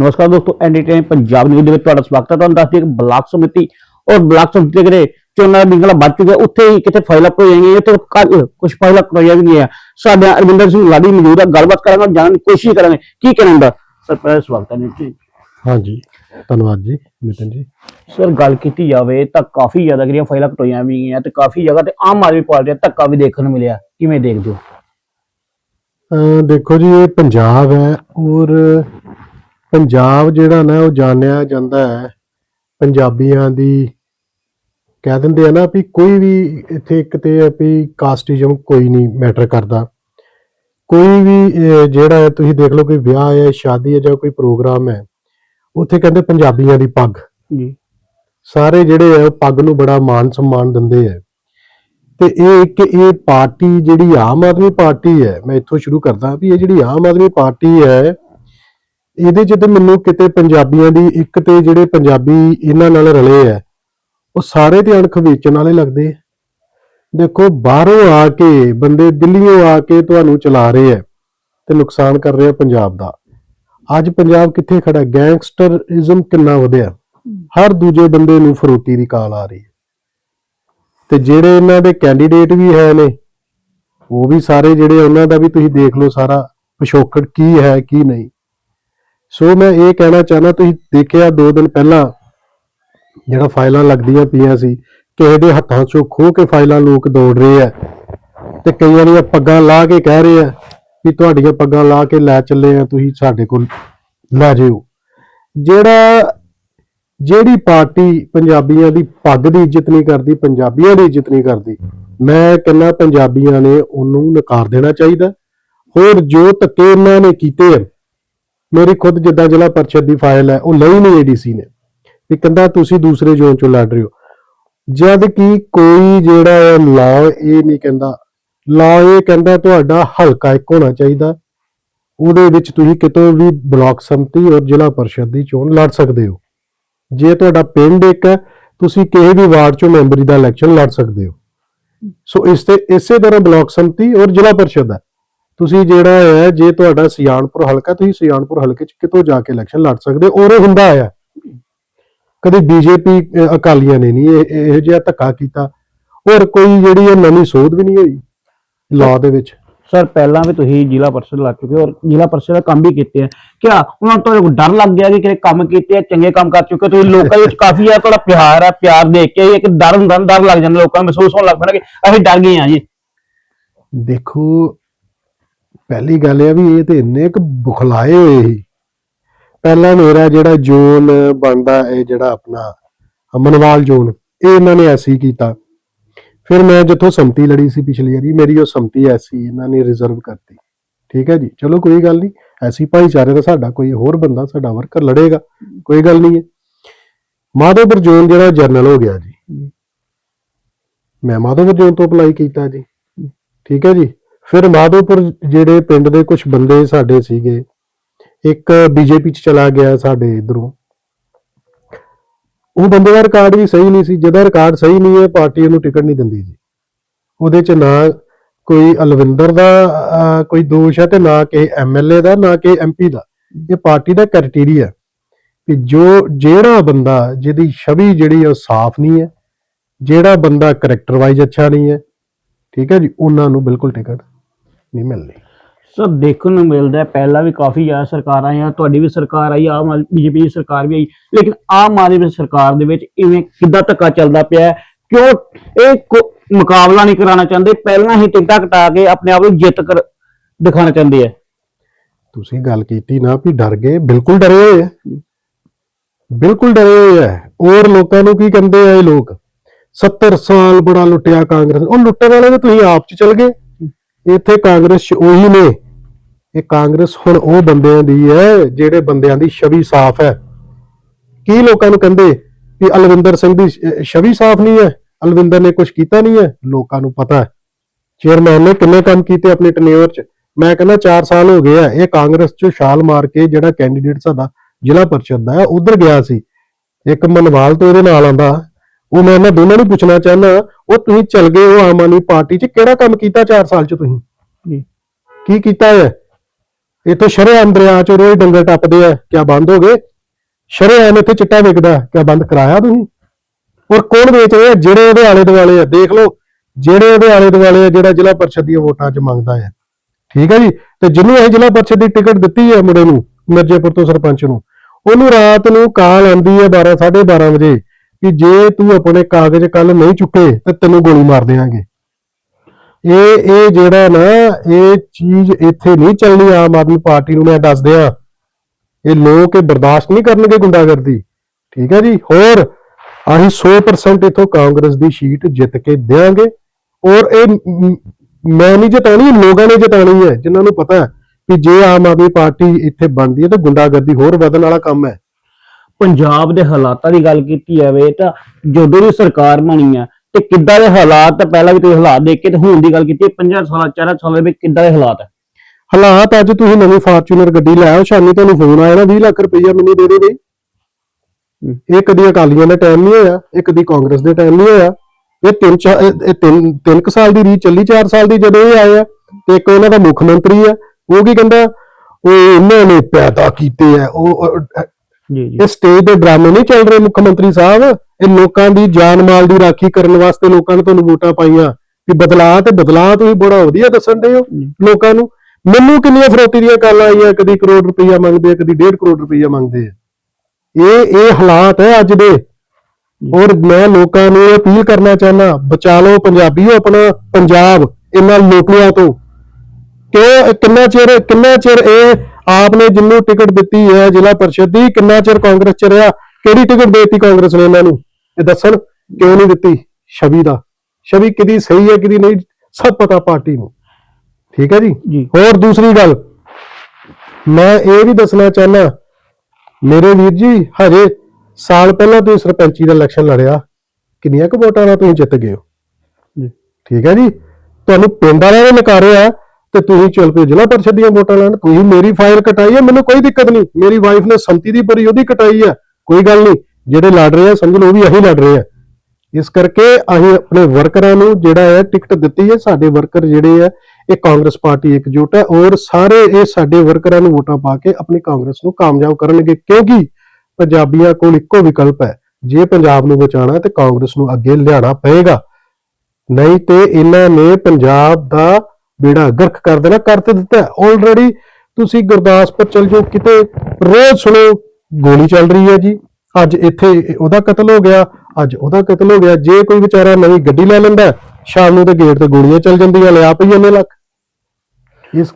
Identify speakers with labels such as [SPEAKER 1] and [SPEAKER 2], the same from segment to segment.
[SPEAKER 1] ਨਮਸਕਾਰ ਦੋਸਤੋ ਐਨਡੀਟੇਨ ਪੰਜਾਬ ਨਿਊਜ਼ ਦੇ ਵਿੱਚ ਤੁਹਾਡਾ ਸਵਾਗਤ ਹੈ। ਤੁਹਾਨੂੰ ਦੱਸ ਦਈਏ ਕਿ ਬਲਾਕ ਸਮਿਤੀ ਔਰ ਬਲਾਕ ਸਮਿਤੀ ਦੇ ਚੋਣਾਂ ਦਾ ਬਿੰਗਲਾ ਵੱਜ ਚੁੱਕਿਆ ਉੱਥੇ ਹੀ ਕਿਤੇ ਫਾਈਲਾਂ ਹੋ ਜਾਣਗੀਆਂ ਇੱਥੇ ਕੁਝ ਫਾਈਲਾਂ ਕਰਵਾਈਆਂ ਵੀ ਗਈਆਂ। ਸਾਡੇ ਅਰਵਿੰਦਰ ਸਿੰਘ ਲਾਡੀ ਮੌਜੂਦ ਗੱਲਬਾਤ ਕਰਾਂਗੇ ਜਾਣਨ ਦੀ ਕੋਸ਼ਿਸ਼ ਕਰਾਂਗੇ। ਕੀ ਕਹਿਣਾ ਹੁੰਦਾ? ਸਰ ਪਹਿਲਾਂ ਸਵਾਗਤ ਹੈ ਜੀ।
[SPEAKER 2] ਹਾਂਜੀ ਧੰਨਵਾਦ ਜੀ ਨਿਤਨ ਜੀ।
[SPEAKER 1] ਸਰ ਗੱਲ ਕੀਤੀ ਜਾਵੇ ਤਾਂ ਕਾਫੀ ਜ਼ਿਆਦਾ ਜਿਹੜੀਆਂ ਫਾਈਲਾਂ ਕਟੋਈਆਂ ਵੀ ਗਈਆਂ ਤੇ ਕਾਫੀ ਜਗ੍ਹਾ ਤੇ ਆਮ ਆਦਮੀ ਪਾਰਟੀ ਦਾ ਧੱਕਾ ਵੀ ਦੇਖਣ ਨੂੰ ਮਿਲਿਆ। ਕਿਵੇਂ ਦੇਖਦੇ ਹੋ?
[SPEAKER 2] ਦੇਖੋ ਜੀ ਇਹ ਪੰਜਾਬ ਹੈ ਔਰ ਪੰਜਾਬ ਜਿਹੜਾ ਨਾ ਉਹ ਜਾਣਿਆ ਜਾਂਦਾ ਹੈ। ਪੰਜਾਬੀਆਂ ਦੀ ਕਹਿ ਦਿੰਦੇ ਆ ਨਾ ਵੀ ਕੋਈ ਵੀ ਇੱਥੇ ਇੱਕ ਤੇ ਵੀ ਕਾਸਟਿਜ਼ਮ ਕੋਈ ਨਹੀਂ ਮੈਟਰ ਕਰਦਾ। ਕੋਈ ਵੀ ਜਿਹੜਾ ਤੁਸੀਂ ਦੇਖ ਲਓ ਕੋਈ ਵਿਆਹ ਹੈ ਸ਼ਾਦੀ ਹੈ ਜਾਂ ਕੋਈ ਪ੍ਰੋਗਰਾਮ ਹੈ ਉੱਥੇ ਕਹਿੰਦੇ ਪੰਜਾਬੀਆਂ ਦੀ ਪੱਗ।
[SPEAKER 1] ਜੀ।
[SPEAKER 2] ਸਾਰੇ ਜਿਹੜੇ ਆ ਉਹ ਪੱਗ ਨੂੰ ਬੜਾ ਮਾਨ ਸਨਮਾਨ ਦਿੰਦੇ ਆ ਤੇ ਇਹ ਕਿ ਇਹ ਪਾਰਟੀ ਜਿਹੜੀ ਆਮ ਆਦਮੀ ਪਾਰਟੀ ਹੈ ਮੈਂ ਇੱਥੋਂ ਸ਼ੁਰੂ ਕਰਦਾ ਵੀ ਇਹ ਜਿਹੜੀ ਆਮ ਆਦਮੀ ਪਾਰਟੀ ਹੈ ਇਹਦੇ 'ਚ ਤੇ ਮੈਨੂੰ ਕਿਤੇ ਪੰਜਾਬੀਆਂ ਦੀ ਇੱਕ ਤੇ ਜਿਹੜੇ ਪੰਜਾਬੀ ਇਹਨਾਂ ਨਾਲ ਰਲੇ ਆ, ਉਹ ਸਾਰੇ ਤੇ ਅਣਖ ਵੇਚਣ ਵਾਲੇ ਲੱਗਦੇ ਆ। ਦੇਖੋ, ਬਾਹਰੋਂ ਆ ਕੇ, ਬੰਦੇ ਦਿੱਲੀੋਂ ਆ ਕੇ ਤੁਹਾਨੂੰ ਚਲਾ ਰਹੇ ਆ ਤੇ ਨੁਕਸਾਨ ਕਰ ਰਹੇ ਆ ਪੰਜਾਬ ਦਾ। ਅੱਜ ਪੰਜਾਬ ਕਿੱਥੇ ਖੜਾ ਗੈਂਗਸਟਰਿਜ਼ਮ ਕਿੰਨਾ ਵਧਿਆ। ਹਰ ਦੂਜੇ ਬੰਦੇ ਨੂੰ ਫਰੋਤੀ ਦੀ ਕਾਲ ਆ ਰਹੀ। ਹੈ ਤੇ ਜਿਹੜੇ ਇਹਨਾਂ ਦੇ ਕੈਂਡੀਡੇਟ ਵੀ ਹੈ ਨੇ, ਉਹ ਵੀ ਸਾਰੇ ਜਿਹੜੇ ਉਹਨਾਂ ਦਾ ਵੀ ਤੁਸੀਂ ਦੇਖ ਲਓ ਸਾਰਾ ਪਿਛੋਕੜ ਕੀ ਹੈ, ਕੀ ਨਹੀਂ। ਸੋ ਮੈਂ ਇਹ ਕਹਿਣਾ ਚਾਹਨਾ ਤੁਸੀਂ ਦੇਖਿਆ 2 ਦਿਨ ਪਹਿਲਾਂ ਜਿਹੜਾ ਫਾਈਲਾਂ ਲੱਗਦੀਆਂ ਪਈਆਂ ਸੀ, ਕਿਸੇ ਦੇ ਹੱਥਾਂ 'ਚੋਂ ਖੋਹ ਕੇ ਫਾਈਲਾਂ ਲੋਕ ਦੌੜ ਰਹੇ ਆ ਤੇ ਕਈਆਂ ਦੀਆਂ ਪੱਗਾਂ ਲਾ ਕੇ ਕਹਿ ਰਹੇ ਆ ਵੀ ਤੁਹਾਡੀਆਂ ਪੱਗਾਂ ਲਾ ਕੇ ਲੈ ਚੱਲੇ ਆ, ਤੁਸੀਂ ਸਾਡੇ ਕੋਲ ਲੈ ਜਿਓ ਜਿਹੜਾ, ਜਿਹੜੀ ਪਾਰਟੀ ਪੰਜਾਬੀਆਂ ਦੀ ਪੱਗ ਦੀ ਇੱਜ਼ਤ ਨਹੀਂ ਕਰਦੀ, ਪੰਜਾਬੀਆਂ ਦੀ ਇੱਜ਼ਤ ਨਹੀਂ ਕਰਦੀ, ਮੈਂ ਕਹਿੰਦਾ ਪੰਜਾਬੀਆਂ ਨੇ ਉਹਨੂੰ ਨਕਾਰ ਦੇਣਾ ਚਾਹੀਦਾ। ਹੋਰ ਜੋ ਧੱਕੇ ਉਹਨਾਂ ਨੇ ਕੀਤੇ ਆ ਮੇਰੀ ਖੁਦ ਜਿੱਦਾਂ ਜ਼ਿਲ੍ਹਾ ਪਰਿਸ਼ਦ ਦੀ ਫਾਈਲ ਹੈ, ਉਹ ਲਈ ਨਹੀਂ ਏਡੀਸੀ ਨੇ। ਵੀ ਕਹਿੰਦਾ ਤੁਸੀਂ ਦੂਸਰੇ ਜ਼ੋਨ ਚੋਂ ਲੜ ਰਹੇ ਹੋ। ਜਦ ਕਿ ਕੋਈ ਜਿਹੜਾ ਹੈ ਲਾ ਇਹ ਨਹੀਂ ਕਹਿੰਦਾ। ਲਾ ਇਹ ਕਹਿੰਦਾ ਤੁਹਾਡਾ ਹਲਕਾ ਇੱਕ ਹੋਣਾ ਚਾਹੀਦਾ। ਉਹਦੇ ਵਿੱਚ ਤੁਸੀਂ ਕਿਤੋਂ ਵੀ ਬਲਾਕ ਸੰਮਤੀ ਔਰ ਜ਼ਿਲ੍ਹਾ ਪਰਿਸ਼ਦ ਦੀ ਚੋਣ ਲੜ ਸਕਦੇ ਹੋ। ਜੇ ਤੁਹਾਡਾ ਪਿੰਡ ਇੱਕ ਹੈ, ਤੁਸੀਂ ਕਿਸੇ ਵੀ ਵਾਰਡ ਚੋਂ ਮੈਂਬਰੀ ਦਾ ਇਲੈਕਸ਼ਨ ਲੜ ਸਕਦੇ ਹੋ। ਸੋ ਇਸ ਤੇ ਇਸੇ ਤਰ੍ਹਾਂ ਬਲਾਕ ਸੰਮਤੀ ਔਰ ਜ਼ਿਲ੍ਹਾ ਪਰਿਸ਼ਦ ਹੈ। ਤੁਸੀਂ ਜਿਹੜਾ ਹੈ ਜੇ ਤੁਹਾਡਾ ਸਿਆਣਪੁਰ ਹਲਕਾ ਤੁਸੀਂ ਸਿਆਣਪੁਰ ਹਲਕੇ ਚ ਕਿਤੋਂ ਜਾ ਕੇ ਇਲੈਕਸ਼ਨ ਲੜ ਸਕਦੇ ਹੋ? ਔਰ ਇਹ ਹੁੰਦਾ ਆਇਆ ਕਦੇ ਬੀਜੇਪੀ ਅਕਾਲੀਆਂ ਨੇ ਨਹੀਂ ਇਹ ਇਹ ਜਿਹਾ ਧੱਕਾ ਕੀਤਾ। ਔਰ ਕੋਈ ਜਿਹੜੀ ਇਹ ਨਵੀਂ ਸੋਧ ਵੀ ਨਹੀਂ ਹੋਈ ਲਾਅ ਦੇ ਵਿੱਚ?
[SPEAKER 1] ਸਰ ਪਹਿਲਾਂ ਵੀ ਤੁਸੀਂ ਜ਼ਿਲ੍ਹਾ ਪਰਿਸ਼ਦ ਲੱਗ ਚੁੱਕੇ ਔਰ ਜ਼ਿਲ੍ਹਾ ਪਰਿਸ਼ਦ ਦਾ ਕੰਮ ਵੀ ਕੀਤੇ ਆ। ਕਿਆ ਉਹਨਾਂ ਨੂੰ ਤੁਹਾਨੂੰ ਡਰ ਲੱਗ ਗਿਆ ਕਿ ਕਿਹੜੇ ਕੰਮ ਕੀਤੇ ਆ ਚੰਗੇ ਕੰਮ ਕਰ ਚੁੱਕੇ? ਤੁਸੀਂ ਲੋਕਾਂ ਦੇ ਵਿੱਚ ਕਾਫੀ ਆ ਤੁਹਾਡਾ ਪਿਆਰ ਆ ਪਿਆਰ ਦੇਖ ਕੇ ਇੱਕ ਡਰ ਹੁੰਦਾ ਡਰ ਲੱਗ ਜਾਂਦਾ ਲੋਕਾਂ ਨੂੰ ਮਹਿਸੂਸ ਹੋਣ ਲੱਗ ਪੈਣਾ ਕਿ ਅਸੀਂ ਡਰ ਗਏ ਆ ਜੀ।
[SPEAKER 2] ਦੇਖੋ ਪਹਿਲੀ ਗੱਲ ਇਹ ਆ ਵੀ ਇਹ ਤੇ ਇੰਨੇ ਕੁ ਬੁਖਲਾਏ ਹੋਏ ਸੀ। ਪਹਿਲਾਂ ਮੇਰਾ ਜਿਹੜਾ ਜ਼ੋਨ ਬਣਦਾ, ਇਹ ਜਿਹੜਾ ਆਪਣਾ ਅਮਨਵਾਲ ਜ਼ੋਨ, ਇਹ ਇਹਨਾਂ ਨੇ ਐਸੀ ਕੀਤਾ। ਫਿਰ ਮੈਂ ਜਿੱਥੋਂ ਸੰਮਤੀ ਲੜੀ ਸੀ ਪਿਛਲੀ ਵਾਰੀ, ਮੇਰੀ ਉਹ ਸੰਮਤੀ ਐਸੀ ਇਹਨਾਂ ਨੇ ਰਿਜ਼ਰਵ ਕਰਤੀ। ਠੀਕ ਹੈ ਜੀ? ਚਲੋ ਕੋਈ ਗੱਲ ਨਹੀਂ, ਐਸੀ ਭਾਈਚਾਰੇ ਦਾ ਸਾਡਾ ਕੋਈ ਹੋਰ ਬੰਦਾ ਸਾਡਾ ਵਰਕਰ ਲੜੇਗਾ, ਕੋਈ ਗੱਲ ਨਹੀਂ ਹੈ। ਮਾਧੋਪੁਰ ਜ਼ੋਨ ਜਿਹੜਾ ਜਰਨਲ ਹੋ ਗਿਆ ਜੀ। ਮੈਂ ਮਾਧੋਪੁਰ ਜ਼ੋਨ ਤੋਂ ਅਪਲਾਈ ਕੀਤਾ ਜੀ। ਠੀਕ ਹੈ ਜੀ? ਫਿਰ ਮਾਧੋਪੁਰ ਜਿਹੜੇ ਪਿੰਡ ਦੇ ਕੁਝ ਬੰਦੇ ਸਾਡੇ ਸੀਗੇ, ਇੱਕ ਬੀਜੇਪੀ ਚ ਚਲਾ ਗਿਆ ਸਾਡੇ ਇਧਰੋਂ। ਉਹ ਬੰਦੇ ਦਾ ਰਿਕਾਰਡ ਵੀ ਸਹੀ ਨਹੀਂ ਸੀ, ਜਿਹਦਾ ਰਿਕਾਰਡ ਸਹੀ ਨਹੀਂ ਹੈ, ਪਾਰਟੀ ਉਹਨੂੰ ਟਿਕਟ ਨਹੀਂ ਦਿੰਦੀ ਜੀ। ਉਹਦੇ ਚ ਨਾ ਕੋਈ ਅਲਵਿੰਦਰ ਦਾ ਕੋਈ ਦੋਸ਼ ਹੈ ਤੇ ਨਾ ਕਿ ਐਮਐਲਏ ਦਾ, ਨਾ ਕਿ ਐਮਪੀ ਦਾ। ਇਹ ਪਾਰਟੀ ਦਾ ਕ੍ਰਾਈਟੇਰੀਆ ਕਿ ਜੋ, ਜਿਹੜਾ ਬੰਦਾ ਜਿਹਦੀ ਛਵੀ ਜਿਹੜੀ ਉਹ ਸਾਫ਼ ਨਹੀਂ ਹੈ, ਜਿਹੜਾ ਬੰਦਾ ਕੈਰੈਕਟਰ ਵਾਈਜ਼ ਅੱਛਾ ਨਹੀਂ ਹੈ, ਠੀਕ ਹੈ ਜੀ, ਉਹਨਾਂ ਨੂੰ ਬਿਲਕੁਲ ਟਿਕਟ ਨਹੀਂ ਮਿਲਣੀ
[SPEAKER 1] ਸਰ ਦੇਖਣ ਨੂੰ ਮਿਲਦਾ ਹੈ, ਪਹਿਲਾਂ ਵੀ ਕਾਫੀ ਜ਼ਿਆਦਾ ਸਰਕਾਰਾਂ ਆਈਆਂ ਤੁਹਾਡੀ ਵੀ ਸਰਕਾਰ ਆਈ ਆਮ ਬੀਜੇਪੀ ਦੀ ਸਰਕਾਰ ਵੀ ਆਈ। ਲੇਕਿਨ ਆਮ ਆਦਮੀ ਸਰਕਾਰ ਦੇ ਵਿੱਚ ਇਵੇਂ ਕਿੱਦਾਂ ਧੱਕਾ ਚੱਲਦਾ ਪਿਆ ਹੈ? ਕਿਉਂ ਇਹ ਕੋ- ਮੁਕਾਬਲਾ ਨਹੀਂ ਕਰਾਉਣਾ ਚਾਹੁੰਦੇ? ਪਹਿਲਾਂ ਹੀ ਟਿਕਟਾਂ ਕਟਾ ਕੇ ਆਪਣੇ ਆਪ ਨੂੰ ਜਿੱਤ ਕਰ ਦਿਖਾਉਣਾ ਚਾਹੁੰਦੇ ਆ।
[SPEAKER 2] ਤੁਸੀਂ ਗੱਲ ਕੀਤੀ ਨਾ ਵੀ ਡਰ ਗਏ ਬਿਲਕੁਲ ਡਰੇ ਹੋਏ ਆ। ਬਿਲਕੁਲ ਡਰੇ ਹੋਏ ਆ। ਔਰ ਲੋਕਾਂ ਨੂੰ ਕੀ ਕਹਿੰਦੇ ਆ ਇਹ ਲੋਕ? 70 ਸਾਲ ਬੜਾ ਲੁੱਟਿਆ ਕਾਂਗਰਸ ਉਹ ਲੁੱਟਣ ਵਾਲੇ ਤਾਂ ਤੁਸੀਂ ਆਪ ਚ ਚਲ ਗਏ। ਇੱਥੇ ਕਾਂਗਰਸ 'ਚ ਉਹੀ ਨੇ। ਇਹ ਕਾਂਗਰਸ ਹੁਣ ਉਹ ਬੰਦਿਆਂ ਦੀ ਹੈ, ਜਿਹੜੇ ਬੰਦਿਆਂ ਦੀ ਛਵੀ ਸਾਫ਼ ਹੈ। ਕੀ ਲੋਕਾਂ ਨੂੰ ਕਹਿੰਦੇ ਵੀ ਅਲਵਿੰਦਰ ਸਿੰਘ ਦੀ ਛਵੀ ਸਾਫ਼ ਨਹੀਂ ਹੈ? ਅਲਵਿੰਦਰ ਨੇ ਕੁਝ ਕੀਤਾ ਨਹੀਂ ਹੈ? ਲੋਕਾਂ ਨੂੰ ਪਤਾ ਹੈ। ਚੇਅਰਮੈਨ ਨੇ ਕਿੰਨੇ ਕੰਮ ਕੀਤੇ ਆਪਣੇ ਟਨਿਓਰ 'ਚ? ਮੈਂ ਕਹਿੰਦਾ 4 ਸਾਲ ਹੋ ਗਏ ਆ। ਇਹ ਕਾਂਗਰਸ 'ਚੋਂ ਛਾਲ ਮਾਰ ਕੇ ਜਿਹੜਾ ਕੈਂਡੀਡੇਟ ਸਾਡਾ ਜ਼ਿਲ੍ਹਾ ਪਰਿਸ਼ਦ ਦਾ ਹੈ, ਉਧਰ ਗਿਆ ਸੀ। ਇੱਕ ਮਨਵਾਲ ਤੋਂ ਇਹਦੇ ਨਾਲ ਆਂਦਾ ਉਹ ਮੈਂ ਇਹਨਾਂ ਦੋਨਾਂ ਨੂੰ ਪੁੱਛਣਾ ਚਾਹੁੰਦਾ ਉਹ ਤੁਸੀਂ ਚਲ ਗਏ ਹੋ ਆਮ ਆਦਮੀ ਪਾਰਟੀ 'ਚ ਕਿਹੜਾ ਕੰਮ ਕੀਤਾ 4 ਸਾਲ 'ਚ ਤੁਸੀਂ?
[SPEAKER 1] ਜੀ।
[SPEAKER 2] ਕੀ ਕੀਤਾ ਹੈ? ਇੱਥੇ ਸ਼ਰੇਆਮ ਦਰਿਆ ਚ ਰੋਜ਼ ਡੰਗਰ ਟੱਪਦੇ ਆ ਕਿਆ ਬੰਦ ਹੋ ਗਏ? ਸ਼ਰੇਆਮ ਇੱਥੇ ਚਿੱਟਾ ਵਿਕਦਾ ਕਿਆ ਬੰਦ ਕਰਾਇਆ ਤੁਸੀਂ? ਔਰ ਕੌਣ ਵੇਚ ਰਿਹਾ? ਜਿਹੜੇ ਉਹਦੇ ਆਲੇ ਦੁਆਲੇ ਆ ਦੇਖ ਲਓ ਜਿਹੜੇ ਉਹਦੇ ਆਲੇ ਦੁਆਲੇ ਆ ਜਿਹੜਾ ਜ਼ਿਲ੍ਹਾ ਪਰਿਸ਼ਦ ਦੀਆਂ ਵੋਟਾਂ 'ਚ ਮੰਗਦਾ ਹੈ ਠੀਕ ਹੈ ਜੀ? ਤੇ ਜਿਹਨੂੰ ਇਹ ਜ਼ਿਲ੍ਹਾ ਪਰਿਸ਼ਦ ਦੀ ਟਿਕਟ ਦਿੱਤੀ ਹੈ ਮੁੰਡੇ ਨੂੰ ਮਿਰਜ਼ੇਪੁਰ ਤੋਂ ਸਰਪੰਚ ਨੂੰ ਉਹਨੂੰ ਰਾਤ ਨੂੰ ਕਾਲ ਆਂਦੀ ਹੈ 12 12:30 ਵਜੇ। ਕਿ ਜੇ ਤੂੰ ਆਪਣੇ ਕਾਗਜ਼ ਕੱਲ ਨਹੀਂ ਚੁੱਕੇ ਤੇ ਤੈਨੂੰ ਗੋਲੀ ਮਾਰ ਦੇਵਾਂਗੇ ਇਹ ਇਹ ਜਿਹੜਾ ਨਾ, ਇਹ ਚੀਜ਼ ਇੱਥੇ ਨਹੀਂ ਚੱਲਣੀ ਆਮ ਆਦਮੀ ਪਾਰਟੀ ਨੂੰ ਮੈਂ ਦੱਸ ਦਿਆਂ ਇਹ ਲੋਕ ਇਹ ਬਰਦਾਸ਼ਤ ਨਹੀਂ ਕਰਨਗੇ ਗੁੰਡਾਗਰਦੀ। ਠੀਕ ਹੈ ਜੀ? ਹੋਰ, ਅਸੀਂ 100% ਇਥੋਂ ਕਾਂਗਰਸ ਦੀ ਸੀਟ ਜਿੱਤ ਕੇ ਦੇਵਾਂਗੇ ਔਰ ਇਹ ਮੈਂ ਨਹੀਂ ਜਿਤਾਣੀ ਲੋਕਾਂ ਨੇ ਜਿਤਾਣੀ ਹੈ। ਜਿਨ੍ਹਾਂ ਨੂੰ ਪਤਾ ਹੈ ਕਿ ਜੇ ਆਮ ਆਦਮੀ ਪਾਰਟੀ ਇੱਥੇ ਬਣਦੀ ਹੈ ਤਾਂ ਗੁੰਡਾਗਰਦੀ ਹੋਰ ਵਧਣ ਵਾਲਾ ਕੰਮ ਹੈ।
[SPEAKER 1] ਪੰਜਾਬ ਦੇ ਹਾਲਾਤਾਂ ਦੀ ਗੱਲ ਕੀਤੀ ਜਾਵੇ ਤਾਂ ਜਦੋਂ ਦੀ ਸਰਕਾਰ ਬਣੀ ਆ ਤੇ ਕਿੱਦਾਂ ਦੇ ਹਾਲਾਤ ਤਾਂ ਪਹਿਲਾਂ ਵੀ ਤੁਸੀਂ ਹਾਲਾਤ ਦੇਖ ਕੇ ਤੇ ਹੁਣ ਦੀ ਗੱਲ ਕੀਤੀ 50 ਸਾਲਾਂ 40 ਸਾਲਾਂ ਦੇ ਵਿੱਚ ਕਿੱਦਾਂ ਦੇ ਹਾਲਾਤ ਹੈ
[SPEAKER 2] ਹਾਲਾਤ ਅੱਜ ਤੁਸੀਂ ਨਵੀਂ ਫਾਰਚੂਨਰ ਗੱਡੀ ਲੈ ਆਓ ਸ਼ਾਮੀ ਤੁਹਾਨੂੰ ਫੋਨ ਆਇਆ ਨਾ 20 ਲੱਖ ਰੁਪਈਆ ਮੈਨੂੰ ਦੇ ਦੇ ਬਈ ਇਹ ਕਦੀ ਅਕਾਲੀਆਂ ਦਾ ਟਾਈਮ ਨਹੀਂ ਹੋਇਆ ਇਹ ਕਦੀ ਕਾਂਗਰਸ ਦੇ ਟਾਈਮ ਨਹੀਂ ਹੋਇਆ। ਇਹ ਤਿੰਨ ਇਹ ਤਿੰਨ ਤਿੰਨ ਕੁ ਸਾਲ ਦੀ ਰੀ ਚੱਲੀ 4 ਸਾਲ ਦੀ ਜਦੋਂ ਇਹ ਆਏ ਆ ਤੇ ਇੱਕ ਉਹਨਾਂ ਦਾ ਮੁੱਖ ਮੰਤਰੀ ਆ ਉਹ ਕੀ ਕਹਿੰਦਾ ਉਹ ਇਹਨਾਂ ਨੇ ਪੈਦਾ ਕੀਤੇ ਆ ਉਹ-
[SPEAKER 1] ਜੀ ਜੀ।
[SPEAKER 2] ਇਹ ਸਟੇਜ ਦੇ ਡਰਾਮੇ ਨਹੀਂ ਚੱਲ ਰਹੇ ਮੁੱਖ ਮੰਤਰੀ ਸਾਹਿਬ? ਇਹ ਲੋਕਾਂ ਦੀ ਜਾਨ ਮਾਲ ਦੀ ਰਾਖੀ ਕਰਨ ਵਾਸਤੇ ਲੋਕਾਂ ਨੇ ਤੁਹਾਨੂੰ ਵੋਟਾਂ ਪਾਈਆਂ। ਕਿ ਬਦਲਾਅ ਤੇ ਬਦਲਾਅ ਤੁਸੀਂ ਬੜਾ ਵਧੀਆ ਦੱਸਣ ਦੇ ਹੋ ਲੋਕਾਂ ਨੂੰ। ਮੈਨੂੰ ਕਿੰਨੀਆਂ ਫਰੋਤੀ ਦੀਆਂ ਕਾਲਾਂ ਆਈਆਂ? ਕਦੀ ਕਰੋੜ ਰੁਪਈਆ ਮੰਗਦੇ ਆ ਕਦੀ 1.5 ਕਰੋੜ ਰੁਪਈਆ ਮੰਗਦੇ ਆ। ਇਹ ਇਹ ਹਾਲਾਤ ਹੈ ਅੱਜ ਦੇ। ਔਰ ਮੈਂ ਲੋਕਾਂ ਨੂੰ ਅਪੀਲ ਕਰਨਾ ਚਾਹੁੰਦਾ ਬਚਾ ਲਓ ਪੰਜਾਬੀਓ ਆਪਣਾ ਪੰਜਾਬ ਇਹਨਾਂ ਲੋਟੂਆਂ ਤੋਂ। ਕਿਉਂ ਕਿੰਨਾ ਚਿਰ ਕਿੰਨਾ ਚਿਰ ਇਹ ਆਪ ਨੇ ਜਿੰਨੂੰ ਟਿਕਟ ਦਿੱਤੀ ਹੈ ਜ਼ਿਲ੍ਹਾ ਪਰਿਸ਼ਦ ਦੀ ਕਿੰਨਾ ਚਿਰ ਕਾਂਗਰਸ ਚ ਰਿਹਾ? ਕਿਹੜੀ ਟਿਕਟ ਦੇਤੀ ਕਾਂਗਰਸ ਨੇ ਇਹਨਾਂ ਨੂੰ? ਇਹ ਦੱਸਣ ਕਿਉਂ ਨਹੀਂ ਦਿੱਤੀ ਛਵੀ ਦਾ? ਛਵੀ ਕਿਹਦੀ ਸਹੀ ਹੈ ਕਿਹਦੀ ਨਹੀਂ ਸਭ ਪਤਾ ਪਾਰਟੀ ਨੂੰ। ਠੀਕ ਹੈ ਜੀ?
[SPEAKER 1] ਜੀ।
[SPEAKER 2] ਹੋਰ ਦੂਸਰੀ ਗੱਲ ਮੈਂ ਇਹ ਵੀ ਦੱਸਣਾ ਚਾਹਨਾ ਮੇਰੇ ਵੀਰ ਜੀ ਹਜੇ ਸਾਲ ਪਹਿਲਾਂ ਤੁਸੀਂ ਸਰਪੰਚੀ ਦਾ ਇਲੈਕਸ਼ਨ ਲੜਿਆ ਕਿੰਨੀਆਂ ਕੁ ਵੋਟਾਂ ਨਾਲ ਤੁਸੀਂ ਜਿੱਤ ਗਏ ਹੋ?
[SPEAKER 1] ਜੀ।
[SPEAKER 2] ਠੀਕ ਹੈ ਜੀ? ਤੁਹਾਨੂੰ ਪਿੰਡ ਵਾਲਿਆਂ ਨੇ ਨਕਾਰਿਆ ਤੇ ਤੁਸੀਂ ਚੱਲ ਪਏ ਜ਼ਿਲ੍ਹਾ ਪਰਿਸ਼ਦ ਦੀਆਂ ਵੋਟਾਂ ਲੈਣ, ਤੁਸੀਂ ਮੇਰੀ ਫਾਈਲ ਕਟਾਈ ਹੈ, ਮੈਨੂੰ ਕੋਈ ਦਿੱਕਤ ਨਹੀਂ। ਮੇਰੀ ਵਾਈਫ ਨੇ ਸੰਮਤੀ ਦੀ ਭਰੀ, ਉਹਦੀ ਕਟਾਈ ਹੈ, ਕੋਈ ਗੱਲ ਨਹੀਂ। ਜਿਹੜੇ ਲੜ ਰਹੇ ਆ, ਸਮਝ ਲਓ, ਉਹ ਵੀ ਇਹੀ ਲੜ ਰਹੇ ਆ। ਇਸ ਕਰਕੇ ਅਸੀਂ ਆਪਣੇ ਵਰਕਰਾਂ ਨੂੰ ਜਿਹੜਾ ਹੈ ਟਿਕਟ ਦਿੱਤੀ ਹੈ, ਸਾਡੇ ਵਰਕਰ ਜਿਹੜੇ ਆ, ਇਹ ਕਾਂਗਰਸ ਪਾਰਟੀ ਇਕਜੁੱਟ ਹੈ ਔਰ ਸਾਰੇ ਇਹ ਸਾਡੇ ਵਰਕਰਾਂ ਨੂੰ ਵੋਟਾਂ ਪਾ ਕੇ ਆਪਣੀ ਕਾਂਗਰਸ ਨੂੰ ਕਾਮਯਾਬ ਕਰਨਗੇ, ਕਿਉਂਕਿ ਪੰਜਾਬੀਆਂ ਕੋਲ ਇੱਕੋ ਵਿਕਲਪ ਹੈ, ਜੇ ਪੰਜਾਬ ਨੂੰ ਬਚਾਉਣਾ ਤੇ ਕਾਂਗਰਸ ਨੂੰ ਅੱਗੇ ਲਿਆਉਣਾ ਪਏਗਾ। ਨਹੀਂ ਤੇ ਇਹਨਾਂ ਨੇ ਪੰਜਾਬ ਦਾ ਬੇੜਾ ਗਰਖ ਕਰ ਦੇਣਾ, ਕਰ ਤੇ ਦਿੱਤਾ ਆਲਰੇਡੀ ਤੁਸੀਂ ਗੁਰਦਾਸਪੁਰ ਚਲ ਜਾਓ, ਕਿਤੇ ਰੋਜ਼ ਸੁਣੋ, ਗੋਲੀ ਚੱਲ ਰਹੀ ਹੈ ਜੀ। ਅੱਜ ਇੱਥੇ ਉਹਦਾ ਕਤਲ ਹੋ ਗਿਆ, ਅੱਜ ਉਹਦਾ ਕਤਲ ਹੋ ਗਿਆ। ਜੇ ਕੋਈ ਵਿਚਾਰਾ ਨਵੀਂ ਗੱਡੀ ਲੈ ਲੈਂਦਾ ਸ਼ਾਮ ਨੂੰ ਤੇ ਗੇਟ ਤੇ ਗੋਲੀਆਂ ਚੱਲ ਜਾਂਦੀਆਂ ਲਿਆ ਪਈ ਇੰਨੇ ਲੱਖ। ਇਸ,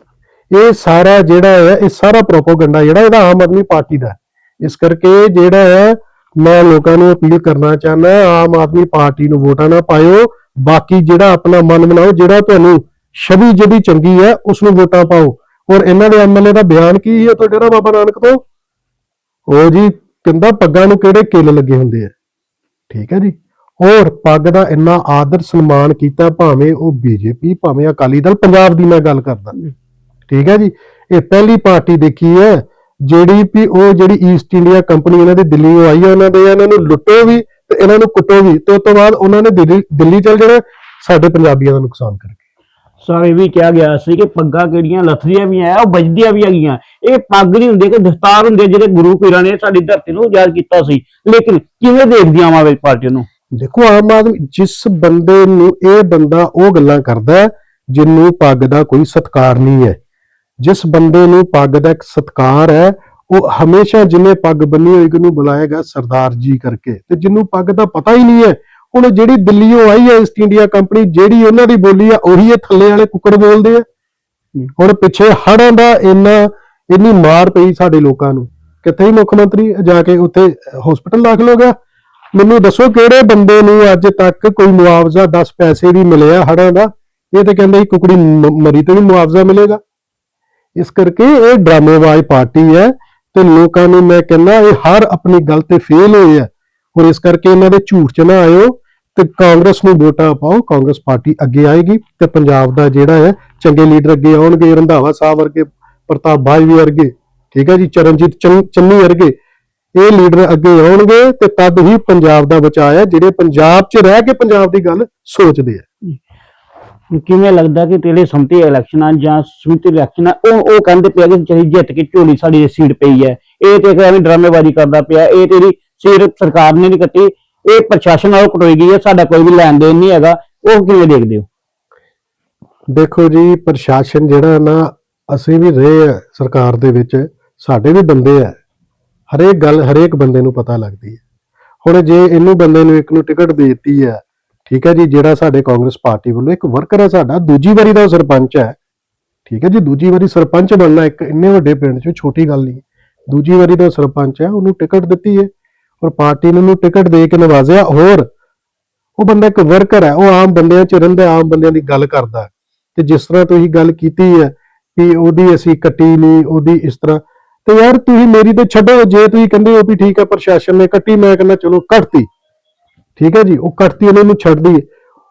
[SPEAKER 2] ਇਹ ਸਾਰਾ ਜਿਹੜਾ ਹੈ, ਇਹ ਸਾਰਾ ਪ੍ਰੋਪਗੈਂਡਾ ਜਿਹੜਾ ਇਹਦਾ ਆਮ ਆਦਮੀ ਪਾਰਟੀ ਦਾ ਇਸ ਕਰਕੇ ਜਿਹੜਾ ਹੈ, ਮੈਂ ਲੋਕਾਂ ਨੂੰ ਅਪੀਲ ਕਰਨਾ ਚਾਹੁੰਦਾ ਆਮ ਆਦਮੀ ਪਾਰਟੀ ਨੂੰ ਵੋਟਾਂ ਨਾ ਪਾਇਓ। ਬਾਕੀ ਜਿਹੜਾ ਆਪਣਾ ਮਨ ਬਣਾਓ, ਜਿਹੜਾ ਤੁਹਾਨੂੰ ਛਵੀ ਜਿਹੜੀ ਚੰਗੀ ਹੈ ਉਸ ਨੂੰ ਵੋਟਾਂ ਪਾਓ। ਔਰ ਇਹਨਾਂ ਦੇ ਐਮਐਲਏ ਦਾ ਬਿਆਨ ਕੀ ਹੈ ਤੁਹਾਡੇ ਡੇਰਾ ਬਾਬਾ ਨਾਨਕ ਤੋਂ? ਉਹ ਜੀ, ਕਹਿੰਦਾ ਪੱਗਾਂ ਨੂੰ ਕਿਹੜੇ ਕਿੱਲ ਲੱਗੇ ਹੁੰਦੇ ਆ? ਠੀਕ ਹੈ ਜੀ। ਔਰ ਪੱਗ ਦਾ ਇੰਨਾ ਆਦਰ ਸਨਮਾਨ ਕੀਤਾ ਭਾਵੇਂ ਉਹ ਬੀਜੇਪੀ, ਭਾਵੇਂ ਅਕਾਲੀ ਦਲ, ਪੰਜਾਬ ਦੀ ਮੈਂ ਗੱਲ ਕਰਦਾ। ਠੀਕ ਹੈ ਜੀ। ਇਹ ਪਹਿਲੀ ਪਾਰਟੀ ਦੇਖੀ ਹੈ, ਜਿਹੜੀ ਵੀ ਉਹ ਜਿਹੜੀ ਈਸਟ ਇੰਡੀਆ ਕੰਪਨੀ ਇਹਨਾਂ ਦੇ ਦਿੱਲੀੋਂ ਆਈ ਹੈ, ਉਹਨਾਂ ਦੇ ਇਹਨਾਂ ਨੂੰ ਲੁੱਟੋ ਵੀ ਤੇ ਇਹਨਾਂ ਨੂੰ ਕੁੱਟੋ ਵੀ ਤੇ ਉਸ ਤੋਂ ਬਾਅਦ ਉਹਨਾਂ ਨੇ ਦਿੱਲੀ ਦਿੱਲੀ ਚੱਲ ਜਾਣਾ, ਸਾਡੇ ਪੰਜਾਬੀਆਂ ਦਾ ਨੁਕਸਾਨ ਕਰਕੇ।
[SPEAKER 1] ਇਹ ਵੀ ਕਿਹਾ ਗਿਆ ਸੀ ਕਿ ਪੱਗਾਂ ਕਿਹੜੀਆਂ ਲੱਥਦੀਆਂ ਵੀ ਆ ਉਹ ਵੱਜਦੀਆਂ ਵੀ ਹੈਗੀਆਂ। ਇਹ ਪੱਗ ਨਹੀਂ ਹੁੰਦੀ ਕਿ ਦਸਤਾਰ ਹੁੰਦੀ ਜਿਹੜੇ ਗੁਰੂ ਪੀਰਾਂ ਨੇ ਸਾਡੀ ਧਰਤੀ ਨੂੰ ਆਜ਼ਾਦ ਕੀਤਾ ਸੀ। ਲੇਕਿਨ ਕਿਵੇਂ ਦੇਖਦੀ ਆਮ ਆਦਮੀ ਪਾਰਟੀ ਨੂੰ?
[SPEAKER 2] ਦੇਖੋ ਆਮ ਆਦਮੀ ਜਿਸ ਬੰਦੇ ਨੂੰ ਇਹ ਬੰਦਾ ਉਹ ਗੱਲਾਂ ਕਰਦਾ ਹੈ, ਜਿਹਨੂੰ ਪੱਗ ਦਾ ਕੋਈ ਸਤਕਾਰ ਨਹੀਂ ਹੈ ਜਿਸ ਬੰਦੇ ਨੂੰ ਪੱਗ ਦਾ ਇੱਕ ਸਤਕਾਰ ਹੈ ਉਹ ਹਮੇਸ਼ਾ ਜਿੰਨੇ ਪੱਗ ਬੰਨੀ ਹੋਏਗੀ ਨੂੰ ਬੁਲਾਏਗਾ ਸਰਦਾਰ ਜੀ ਕਰਕੇ। ਤੇ ਜਿਹਨੂੰ ਪੱਗ ਦਾ ਪਤਾ ਹੀ ਨਹੀਂ ਹੈ ਹੁਣ ਜਿਹੜੀ ਦਿੱਲੀੋਂ ਆਈ ਹੈ ਈਸਟ ਇੰਡੀਆ ਕੰਪਨੀ ਜਿਹੜੀ ਉਹਨਾਂ ਦੀ ਬੋਲੀ ਆ, ਉਹੀ ਇਹ ਥੱਲੇ ਵਾਲੇ ਕੁੱਕੜ ਬੋਲਦੇ ਆ। ਹੁਣ ਪਿੱਛੇ ਹੜ੍ਹਾਂ ਦਾ ਇੰਨਾ, ਇੰਨੀ ਮਾਰ ਪਈ ਸਾਡੇ ਲੋਕਾਂ ਨੂੰ। ਕਿੱਥੇ ਹੀ ਮੁੱਖ ਮੰਤਰੀ? ਜਾ ਕੇ ਉੱਥੇ ਹਸਪੀਟਲ ਦਾਖਲ ਹੋ ਗਿਆ। ਮੈਨੂੰ ਦੱਸੋ ਕਿਹੜੇ ਬੰਦੇ ਨੂੰ ਅੱਜ ਤੱਕ ਕੋਈ ਮੁਆਵਜ਼ਾ 10 ਪੈਸੇ ਵੀ ਮਿਲਿਆ ਹੜ੍ਹਾਂ ਦਾ? ਇਹ ਤੇ ਕਹਿੰਦੇ ਸੀ ਕੁਕੜੀ ਮਰੀ ਤੇ ਵੀ ਮੁਆਵਜ਼ਾ ਮਿਲੇਗਾ। ਇਸ ਕਰਕੇ ਇਹ ਡਰਾਮੇਬਾਜ਼ ਪਾਰਟੀ ਹੈ ਤੇ ਲੋਕਾਂ ਨੂੰ ਮੈਂ ਕਹਿੰਦਾ ਇਹ ਹਰ ਆਪਣੀ ਗੱਲ ਤੇ ਫੇਲ ਹੋਏ ਆ। ਹੁਣ ਇਸ ਕਰਕੇ ਇਹਨਾਂ ਦੇ ਝੂਠ ਚ ਨਾ ਆਇਓ। ਤੇ ਕਾਂਗਰਸ ਨੂੰ ਵੋਟਾਂ ਪਾਓ, ਕਾਂਗਰਸ ਪਾਰਟੀ ਅੱਗੇ ਆਏਗੀ ਤੇ ਪੰਜਾਬ ਦਾ ਜਿਹੜਾ ਹੈ, ਚੰਗੇ ਲੀਡਰ ਅੱਗੇ ਆਉਣਗੇ, ਰੰਧਾਵਾ ਸਾਹਿਬ ਵਰਗੇ, ਪ੍ਰਤਾਪ ਬਾਜਵਾ ਵਰਗੇ, ਠੀਕ ਹੈ ਜੀ, ਚਰਨਜੀਤ ਚੰਨੀ ਵਰਗੇ, ਇਹ ਲੀਡਰ ਅੱਗੇ ਆਉਣਗੇ ਤੇ ਤਦ ਹੀ ਪੰਜਾਬ ਦਾ ਬਚਾਅ ਹੈ, ਜਿਹੜੇ ਪੰਜਾਬ 'ਚ ਰਹਿ ਕੇ ਪੰਜਾਬ ਦੀ ਗੱਲ ਸੋਚਦੇ ਆ।
[SPEAKER 1] ਕਿਵੇਂ ਲੱਗਦਾ ਕਿ ਤੇਰੇ ਸੰਮਤੀ ਇਲੈਕਸ਼ਨਾਂ ਜਾਂ ਸਮਿਤੀ ਇਲੈਕਸ਼ਨ, ਉਹ ਉਹ ਕਹਿੰਦੇ ਪਿਆ ਕਿ ਚਲੀ ਜਿੱਤ ਕੇ ਝੋਲੀ ਸਾਡੀ ਸੀਟ ਪਈ ਹੈ, ਇਹ ਤੇ ਐਵੇਂ ਡਰਾਮੇਬਾਜ਼ੀ ਕਰਦਾ ਪਿਆ, ਇਹ ਤੇਰੀ ਸਿਰ ਸਰਕਾਰ ਨੇ ਨਹੀਂ ਕੱਟੀ ਇਹ ਪ੍ਰਸ਼ਾਸਨ ਨਾਲ ਕਟੋਈ ਗਈ ਹੈ, ਸਾਡਾ ਕੋਈ ਵੀ ਲੈਣ ਦੇਣ ਨਹੀਂ ਹੈਗਾ, ਉਹ ਕਿਵੇਂ ਦੇਖਦੇ ਹੋ?
[SPEAKER 2] ਦੇਖੋ ਜੀ, ਪ੍ਰਸ਼ਾਸਨ ਜਿਹੜਾ ਨਾ, ਅਸੀਂ ਵੀ ਰਹੇ ਆ ਸਰਕਾਰ ਦੇ ਵਿੱਚ, ਸਾਡੇ ਵੀ ਬੰਦੇ ਆ ਹਰੇਕ ਗੱਲ, ਹਰੇਕ ਬੰਦੇ ਨੂੰ ਪਤਾ ਲੱਗਦੀ ਹੈ। ਹੁਣ ਜੇ ਇਹਨੂੰ ਬੰਦੇ ਨੂੰ ਇੱਕ ਨੂੰ ਟਿਕਟ ਦੇ ਦਿੱਤੀ ਹੈ, ਠੀਕ ਹੈ ਜੀ, ਜਿਹੜਾ ਸਾਡੇ ਕਾਂਗਰਸ ਪਾਰਟੀ ਵੱਲੋਂ ਇੱਕ ਵਰਕਰ ਹੈ ਸਾਡਾ, ਦੂਜੀ ਵਾਰੀ ਦਾ ਉਹ ਸਰਪੰਚ ਹੈ। ਠੀਕ ਹੈ ਜੀ, ਦੂਜੀ ਵਾਰੀ ਸਰਪੰਚ ਬਣਨਾ ਇੱਕ ਇੰਨੇ ਵੱਡੇ ਪਿੰਡ 'ਚ ਛੋਟੀ ਗੱਲ ਨਹੀਂ ਦੂਜੀ ਵਾਰੀ ਦਾ ਸਰਪੰਚ ਹੈ, ਉਹਨੂੰ ਟਿਕਟ ਦਿੱਤੀ ਹੈ। ਔਰ ਪਾਰਟੀ ਨੇ ਉਹਨੂੰ ਟਿਕਟ ਦੇ ਕੇ ਨਵਾਜ਼ਿਆ। ਹੋਰ, ਉਹ ਬੰਦਾ ਇੱਕ ਵਰਕਰ ਹੈ, ਉਹ ਆਮ ਬੰਦਿਆਂ 'ਚ ਰਹਿੰਦਾ, ਆਮ ਬੰਦਿਆਂ ਦੀ ਗੱਲ ਕਰਦਾ ਤੇ ਜਿਸ ਤਰ੍ਹਾਂ ਤੁਸੀਂ ਗੱਲ ਕੀਤੀ ਹੈ ਕਿ ਉਹਦੀ ਅਸੀਂ ਕੱਟੀ ਨਹੀਂ, ਉਹਦੀ ਇਸ ਤਰ੍ਹਾਂ, ਤੇ ਯਾਰ ਤੁਸੀਂ ਮੇਰੀ ਤੇ ਛੱਡੋ, ਜੇ ਤੁਸੀਂ ਕਹਿੰਦੇ ਹੋ ਵੀ ਠੀਕ ਹੈ ਪ੍ਰਸ਼ਾਸਨ ਨੇ ਕੱਟੀ, ਮੈਂ ਕਹਿੰਦਾ ਚਲੋ ਕੱਟਤੀ। ਠੀਕ ਹੈ ਜੀ, ਉਹ ਕੱਟਤੀ, ਉਹਨਾਂ ਨੂੰ ਛੱਡ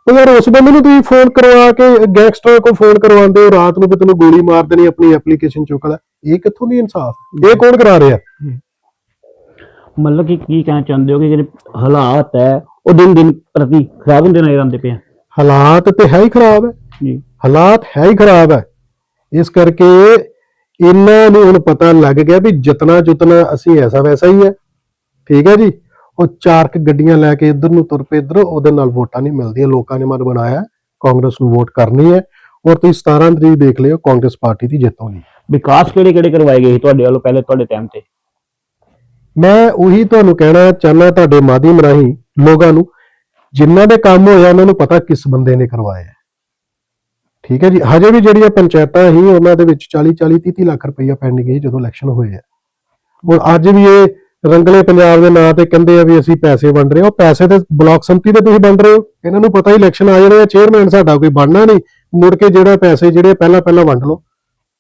[SPEAKER 2] ਉਹ ਯਾਰ ਉਸ ਬੰਦੇ ਨੂੰ ਤੁਸੀਂ ਫੋਨ ਕਰਵਾ ਕੇ, ਗੈਂਗਸਟਰ ਕੋ ਫੋਨ ਕਰਵਾਉਂਦੇ ਹੋ, ਰਾਤ ਨੂੰ ਵੀ ਤੈਨੂੰ ਗੋਲੀ ਮਾਰ ਦੇਣੀ, ਆਪਣੀ ਐਪਲੀਕੇਸ਼ਨ ਚੁੱਕ ਲੈ। ਇਹ ਕਿੱਥੋਂ ਦੀ ਇਨਸਾਫ? ਇਹ ਕੌਣ ਕਰਾ ਰਿਹਾ?
[SPEAKER 1] ਮਤਲਬ ਕਿ ਕੀ ਕਹਿਣਾ ਚਾਹੁੰਦੇ ਹੋ ਕਿ ਜਿਹੜੇ ਹਾਲਾਤ ਹੈ ਉਹ ਦਿਨ ਦਿਨ ਪ੍ਰਤੀ ਖਰਾਬ ਹੁੰਦੇ ਨਜ਼ਰ ਆਉਂਦੇ ਪਏ ਆ?
[SPEAKER 2] ਹਾਲਾਤ ਤੇ ਹੈ ਹੀ ਖਰਾਬ ਹੈ।
[SPEAKER 1] ਜੀ।
[SPEAKER 2] ਹਾਲਾਤ ਹੈ ਹੀ ਖਰਾਬ ਹੈ। ਇਸ ਕਰਕੇ ਇਹਨਾਂ ਨੂੰ ਹੁਣ ਪਤਾ ਲੱਗ ਗਿਆ ਵੀ ਜਿਤਨਾ ਜਿਤਨਾ ਅਸੀਂ ਐਸਾ ਵੈਸਾ ਹੀ ਹੈ। ਠੀਕ ਹੈ ਜੀ? ਉਹ ਚਾਰ ਕੁ ਗੱਡੀਆਂ ਲੈ ਕੇ ਇੱਧਰ ਨੂੰ ਤੁਰ ਪਏ ਇੱਧਰ ਉਹਦੇ ਨਾਲ ਵੋਟਾਂ ਨਹੀਂ ਮਿਲਦੀਆਂ। ਲੋਕਾਂ ਨੇ ਮਨ ਬਣਾਇਆ ਕਾਂਗਰਸ ਨੂੰ ਵੋਟ ਕਰਨੀ ਹੈ। ਔਰ ਤੁਸੀਂ 17 ਤਰੀਕ ਦੇਖ ਲਿਓ ਕਾਂਗਰਸ ਪਾਰਟੀ ਦੀ ਜਿੱਤ ਹੋਣੀ
[SPEAKER 1] ਵਿਕਾਸ ਕਿਹੜੇ ਕਿਹੜੇ ਕਰਵਾਏ ਗਏ ਤੁਹਾਡੇ ਵੱਲੋਂ ਪਹਿਲੇ ਤੁਹਾਡੇ ਟਾਈਮ ਤੇ?
[SPEAKER 2] ਮੈਂ ਉਹੀ ਤੁਹਾਨੂੰ ਕਹਿਣਾ ਚਾਹੁੰਦਾ ਤੁਹਾਡੇ ਮਾਧਿਅਮ ਰਾਹੀਂ, ਲੋਕਾਂ ਨੂੰ, ਜਿਨ੍ਹਾਂ ਦੇ ਕੰਮ ਹੋਇਆ, ਉਹਨਾਂ ਨੂੰ ਪਤਾ ਕਿਸ ਬੰਦੇ ਨੇ ਕਰਵਾਇਆ। ਠੀਕ ਹੈ ਜੀ? ਹਜੇ ਵੀ ਜਿਹੜੀਆਂ ਪੰਚਾਇਤਾਂ ਹੀ ਉਹਨਾਂ ਦੇ ਵਿੱਚ 40 40 30 30 ਲੱਖ ਰੁਪਈਆ ਪੈਂਡਿੰਗ ਹੈ ਜਦੋਂ ਇਲੈਕਸ਼ਨ ਹੋਏ ਆ। ਹੁਣ ਅੱਜ ਵੀ ਇਹ ਰੰਗਲੇ ਪੰਜਾਬ ਦੇ ਨਾਂ ਤੇ ਕਹਿੰਦੇ ਆ ਵੀ ਅਸੀਂ ਪੈਸੇ ਵੰਡ ਰਹੇ ਹਾਂ। ਉਹ ਪੈਸੇ ਤੇ ਬਲਾਕ ਸੰਮਤੀ ਤੇ ਤੁਸੀਂ ਵੰਡ ਰਹੇ ਹੋ। ਇਹਨਾਂ ਨੂੰ ਪਤਾ ਹੀ ਇਲੈਕਸ਼ਨ ਆ ਜਾਣੇ ਆ। ਚੇਅਰਮੈਨ ਸਾਡਾ ਕੋਈ ਬਣਨਾ ਨਹੀਂ। ਮੁੜ ਕੇ ਜਿਹੜਾ ਪੈਸੇ ਜਿਹੜੇ ਪਹਿਲਾਂ ਪਹਿਲਾਂ ਵੰਡ ਲਓ।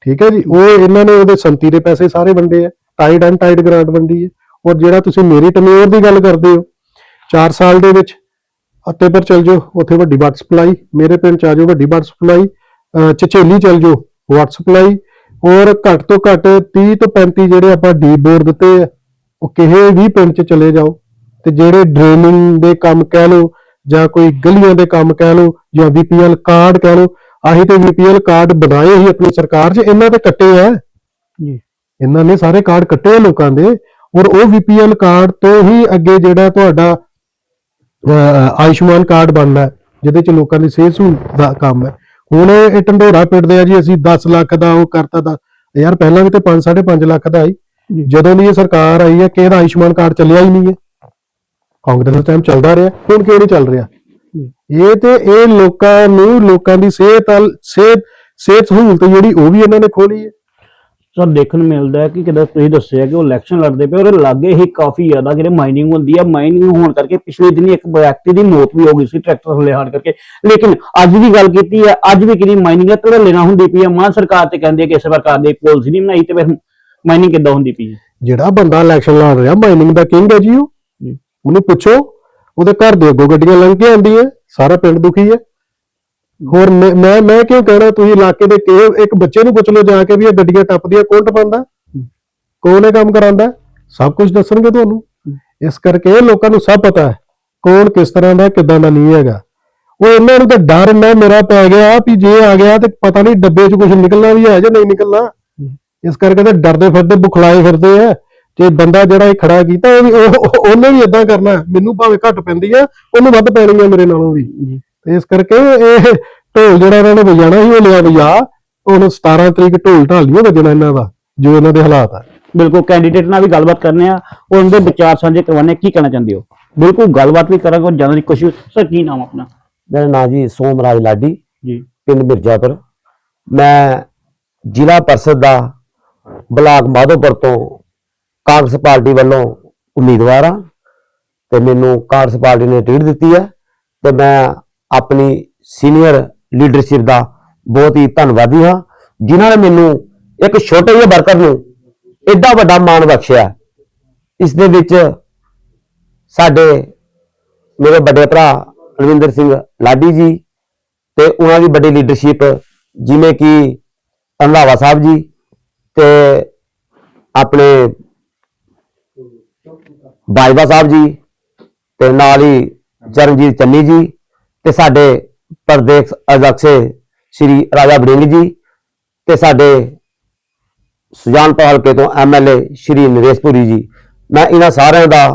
[SPEAKER 2] ਠੀਕ ਹੈ ਜੀ? ਉਹ ਇਹਨਾਂ ਨੇ ਉਹਦੇ ਸੰਮਤੀ ਦੇ ਪੈਸੇ ਸਾਰੇ ਵੰਡੇ ਆ। ਟਾਈਡ ਐਂਡ ਟਾਈਡ ਗ੍ਰਾਂਟ ਵੰਡੀ ਹੈ ਔਰ ਜਿਹੜਾ ਤੁਸੀਂ ਮੇਰੀ ਟਨਿਓਰ ਦੀ ਗੱਲ ਕਰਦੇ ਹੋ 4 ਸਾਲ ਦੇ ਵਿੱਚ ਅੱਤੇ ਪਰ ਚਲ ਜਾਓ ਉੱਥੇ ਵੱਡੀ ਵਾਟਰ ਸਪਲਾਈ ਮੇਰੇ ਪਿੰਡ ਚ ਆ ਜਾਓ ਵੱਡੀ ਵਾਟਰ ਸਪਲਾਈ ਚਚੇਲੀ ਚਲ ਜਾਓ ਵਾਟਰ ਸਪਲਾਈ ਔਰ ਘੱਟ ਤੋਂ ਘੱਟ 30 ਤੋਂ 35 ਜਿਹੜੇ ਆਪਾਂ ਡੀ ਬੋਰ ਦਿੱਤੇ ਆ ਉਹ ਕਿਸੇ ਵੀ ਪਿੰਡ ਚ ਚਲੇ ਜਾਓ ਤੇ ਜਿਹੜੇ ਡਰੇਨਿੰਗ ਦੇ ਕੰਮ ਕਹਿ ਲਓ ਜਾਂ ਕੋਈ ਗਲੀਆਂ ਦੇ ਕੰਮ ਕਹਿ ਲਓ ਜਾਂ ਬੀਪੀਐਲ ਕਾਰਡ ਕਹਿ ਲਓ ਆਹੀ ਤੇ ਬੀਪੀਐਲ ਕਾਰਡ ਬਣਾਏ ਹੀ ਆਪਣੀ ਸਰਕਾਰ 'ਚ ਇਹਨਾਂ ਤੇ ਕੱਟੇ ਆ।
[SPEAKER 1] ਜੀ।
[SPEAKER 2] ਇਹਨਾਂ ਨੇ ਸਾਰੇ ਕਾਰਡ ਕੱਟੇ ਲੋਕਾਂ ਦੇ ਔਰ ਉਹ ਵੀਪੀਐਲ ਕਾਰਡ ਤੋਂ ਹੀ ਅੱਗੇ ਜਿਹੜਾ ਤੁਹਾਡਾ ਆਯੁਸ਼ਮਾਨ ਕਾਰਡ ਬਣਦਾ ਜਿਹਦੇ ਚ ਲੋਕਾਂ ਦੀ ਸਿਹਤ ਸਹੂਲਤ ਦਾ ਕੰਮ ਹੈ। ਹੁਣ ਇਹ ਢੰਡੋਰਾ ਪਿੱਟਦੇ ਆ ਜੀ ਅਸੀਂ 10 ਲੱਖ ਦਾ ਉਹ ਕਰਤਾ ਦਾ। ਯਾਰ ਪਹਿਲਾਂ ਵੀ ਤੇ 5 5.5 ਲੱਖ ਦਾ ਆਈ। ਜਦੋਂ ਦੀ ਇਹ ਸਰਕਾਰ ਆਈ ਹੈ ਕਿਹਦਾ ਆਯੁਸ਼ਮਾਨ ਕਾਰਡ ਚੱਲਿਆ ਹੀ ਨਹੀਂ ਹੈ। ਕਾਂਗਰਸ ਦਾ ਟਾਈਮ ਚੱਲਦਾ ਰਿਹਾ ਹੁਣ ਕਿਉਂ ਨਹੀਂ ਚੱਲ ਰਿਹਾ? ਇਹ ਤੇ ਇਹ ਲੋਕਾਂ ਨੂੰ ਲੋਕਾਂ ਦੀ ਸਿਹਤ ਸਿਹਤ ਸਿਹਤ ਸਹੂਲਤ ਜਿਹੜੀ ਉਹ ਵੀ ਇਹਨਾਂ ਨੇ ਖੋਲੀ ਹੈ।
[SPEAKER 1] ਸਰ ਦੇਖਣ ਨੂੰ ਮਿਲਦਾ ਹੈ ਕਿ ਕਿਦਾਂ ਤੁਸੀਂ ਦੱਸਿਆ ਕਿ ਉਹ ਇਲੈਕਸ਼ਨ ਲੜਦੇ ਪਏ ਉਹਦੇ ਲਾਗੇ ਹੀ ਕਾਫੀ ਜ਼ਿਆਦਾ ਜਿਹੜੇ ਮਾਈਨਿੰਗ ਹੁੰਦੀ ਹੈ ਮਾਈਨਿੰਗ ਹੋਣ ਕਰਕੇ ਪਿਛਲੇ ਦਿਨੀ ਇੱਕ ਵਿਅਕਤੀ ਦੀ ਮੌਤ ਵੀ ਹੋ ਗਈ ਸੀ ਟਰੈਕਟਰ ਥੱਲੇ ਹਾੜ ਕਰਕੇ। ਲੇਕਿਨ ਅੱਜ ਦੀ ਗੱਲ ਕੀਤੀ ਹੈ ਅੱਜ ਵੀ ਕਿਹਦੀ ਮਾਈਨਿੰਗ ਹੈ ਧੜੱਲੇ ਨਾ ਹੁੰਦੀ ਪਈ ਹੈ ਮਾਂ ਸਰਕਾਰ ਤੇ ਕਹਿੰਦੇ ਕਿ ਇਸ ਪ੍ਰਕਾਰ ਦੀ ਪਾਲਿਸੀ ਨਹੀਂ ਬਣਾਈ ਤੇ ਫਿਰ ਮਾਈਨਿੰਗ ਕਿੱਦਾਂ ਹੁੰਦੀ ਪਈ ਹੈ
[SPEAKER 2] ਜਿਹੜਾ ਬੰਦਾ ਇਲੈਕਸ਼ਨ ਲੜ ਰਿਹਾ ਮਾਈਨਿੰਗ ਦਾ ਕਿੰਗ ਹੈ ਜੀ ਉਹ। ਉਹਨੂੰ ਪੁੱਛੋ ਉਹਦੇ ਘਰ ਦੇ ਅੱਗੋਂ ਗੱਡੀਆਂ ਲੰਘ ਕੇ ਆਉਂਦੀਆਂ ਸਾਰਾ ਪਿੰਡ ਦੁਖੀ ਹੈ। ਹੋਰ ਮੈਂ ਮੈਂ ਮੈਂ ਕਿਉਂ ਕਹਿਣਾ, ਤੁਸੀਂ ਇਲਾਕੇ ਦੇ ਕਿ ਇੱਕ ਬੱਚੇ ਨੂੰ ਪੁੱਛ ਲਓ ਜਾ ਕੇ ਵੀ ਇਹ ਗੱਡੀਆਂ ਟੱਪਦੀਆਂ, ਕੌਣ ਟਪਾਉਂਦਾ? ਕੌਣ ਇਹ ਕੰਮ ਕਰਾਉਂਦਾ? ਸਭ ਕੁਝ ਦੱਸਣਗੇ ਤੁਹਾਨੂੰ। ਇਸ ਕਰਕੇ ਇਹ ਲੋਕਾਂ ਨੂੰ ਸਭ ਪਤਾ ਹੈ ਕੌਣ ਕਿਸ ਤਰ੍ਹਾਂ ਦਾ, ਕਿਦਾਂ ਦਾ ਨਹੀਂ ਹੈਗਾ। ਉਹ ਇਹਨਾਂ ਨੂੰ ਤਾਂ ਡਰ ਨਾ ਮੇਰਾ ਪੈ ਗਿਆ ਵੀ ਜੇ ਆ ਗਿਆ ਤੇ ਪਤਾ ਨਹੀਂ ਡੱਬੇ 'ਚ ਕੁਝ ਨਿਕਲਣਾ ਵੀ ਹੈ ਜਾਂ ਨਹੀਂ ਨਿਕਲਣਾ। ਇਸ ਕਰਕੇ ਤਾਂ ਡਰਦੇ ਫਿਰਦੇ, ਬੁਖਲਾਏ ਫਿਰਦੇ ਆ। ਤੇ ਬੰਦਾ ਜਿਹੜਾ ਇਹ ਖੜਾ ਕੀਤਾ, ਉਹ ਵੀ, ਉਹ- ਉਹ- ਉਹਨੇ ਵੀ ਇਦਾਂ ਕਰਨਾ ਮੈਨੂੰ ਭਾਵੇਂ ਘੱਟ ਪੈਂਦੀ ਆ, ਉਹਨੂੰ ਵੱਧ ਪੈਣੀ ਆ ਮੇਰੇ ਨਾਲੋਂ ਵੀ।
[SPEAKER 1] ਜੀ
[SPEAKER 2] ਤੇ ਇਸ ਕਰਕੇ ਇਹ ਢੋਲ ਜਿਹੜਾ ਇਹਨਾਂ ਨੇ ਵਜਾਣਾ ਸੀ ਉਹ ਲਿਆ ਵਜਾ। ਹੁਣ 17 ਤਰੀਕ ਢੋਲ ਢਾਲ ਨਹੀਂ ਵਜਣਾ ਇਹਨਾਂ ਦਾ ਜੋ ਇਹਨਾਂ ਦੇ ਹਾਲਾਤ ਆ।
[SPEAKER 1] ਬਿਲਕੁਲ ਕੈਂਡੀਡੇਟ ਨਾਲ ਵੀ ਗੱਲਬਾਤ ਕਰਨੇ ਆ ਉਹ ਉਹਦੇ ਵਿਚਾਰ ਸਾਂਝੇ ਕਰਵਾਉਣੇ ਕੀ ਕਹਿਣਾ ਚਾਹੁੰਦੇ ਹੋ? ਬਿਲਕੁਲ ਗੱਲਬਾਤ ਵੀ ਕਰਾਂਗੇ ਔਰ ਜਾਣਨ ਦੀ ਕੋਸ਼ਿਸ਼ ਸਰ ਕੀ ਨਾਮ ਆਪਣਾ?
[SPEAKER 3] ਮੇਰਾ ਨਾਂ ਜੀ ਸੋਮਰਾਜ ਲਾਡੀ
[SPEAKER 1] ਜੀ।
[SPEAKER 3] ਪਿੰਡ ਮਿਰਜ਼ਾਪੁਰ। ਮੈਂ ਜ਼ਿਲ੍ਹਾ ਪਰਿਸ਼ਦ ਦਾ ਬਲਾਕ ਮਾਧੋਪੁਰ ਤੋਂ ਕਾਂਗਰਸ ਪਾਰਟੀ ਵੱਲੋਂ ਉਮੀਦਵਾਰ ਹਾਂ ਤੇ ਮੈਨੂੰ ਕਾਂਗਰਸ ਪਾਰਟੀ ਨੇ ਟਿਕਟ ਦਿੱਤੀ ਹੈ ਤੇ ਮੈਂ ਆਪਣੀ ਸੀਨੀਅਰ ਲੀਡਰਸ਼ਿਪ ਦਾ ਬਹੁਤ ਹੀ ਧੰਨਵਾਦੀ ਹਾਂ, ਜਿਨ੍ਹਾਂ ਨੇ ਮੈਨੂੰ ਇੱਕ ਛੋਟੇ ਜਿਹੇ ਵਰਕਰ ਨੂੰ ਐਡਾ ਵੱਡਾ ਮਾਣ ਬਖਸ਼ਿਆ ਇਸ ਦੇ ਵਿੱਚ ਸਾਡੇ ਮੇਰੇ ਵੱਡੇ ਭਰਾ ਰਵਿੰਦਰ ਸਿੰਘ ਲਾਡੀ ਜੀ ਤੇ ਉਹਨਾਂ ਦੀ ਵੱਡੀ ਲੀਡਰਸ਼ਿਪ ਜਿਵੇਂ ਕਿ ਰੰਧਾਵਾ ਸਾਹਿਬ ਜੀ ਤੇ ਆਪਣੇ ਬਾਜਵਾ ਸਾਹਿਬ ਜੀ ਤੇ ਨਾਲ ਹੀ ਚਰਨਜੀਤ ਚੰਨੀ ਜੀ ਤੇ ਸਾਡੇ ਪ੍ਰਦੇਸ਼ ਅਧਿਕਸ਼ ਸ਼੍ਰੀ ਰਾਜਾ ਵੜਿੰਗ ਜੀ ਤੇ ਸਾਡੇ ਸੁਜਾਨਪੁਰ ਹਲਕੇ ਤੋਂ ਐਮਐਲਏ ਸ਼੍ਰੀ ਨਰੇਸ਼ ਪੁਰੀ ਜੀ। ਮੈਂ ਇਹਨਾਂ ਸਾਰਿਆਂ ਦਾ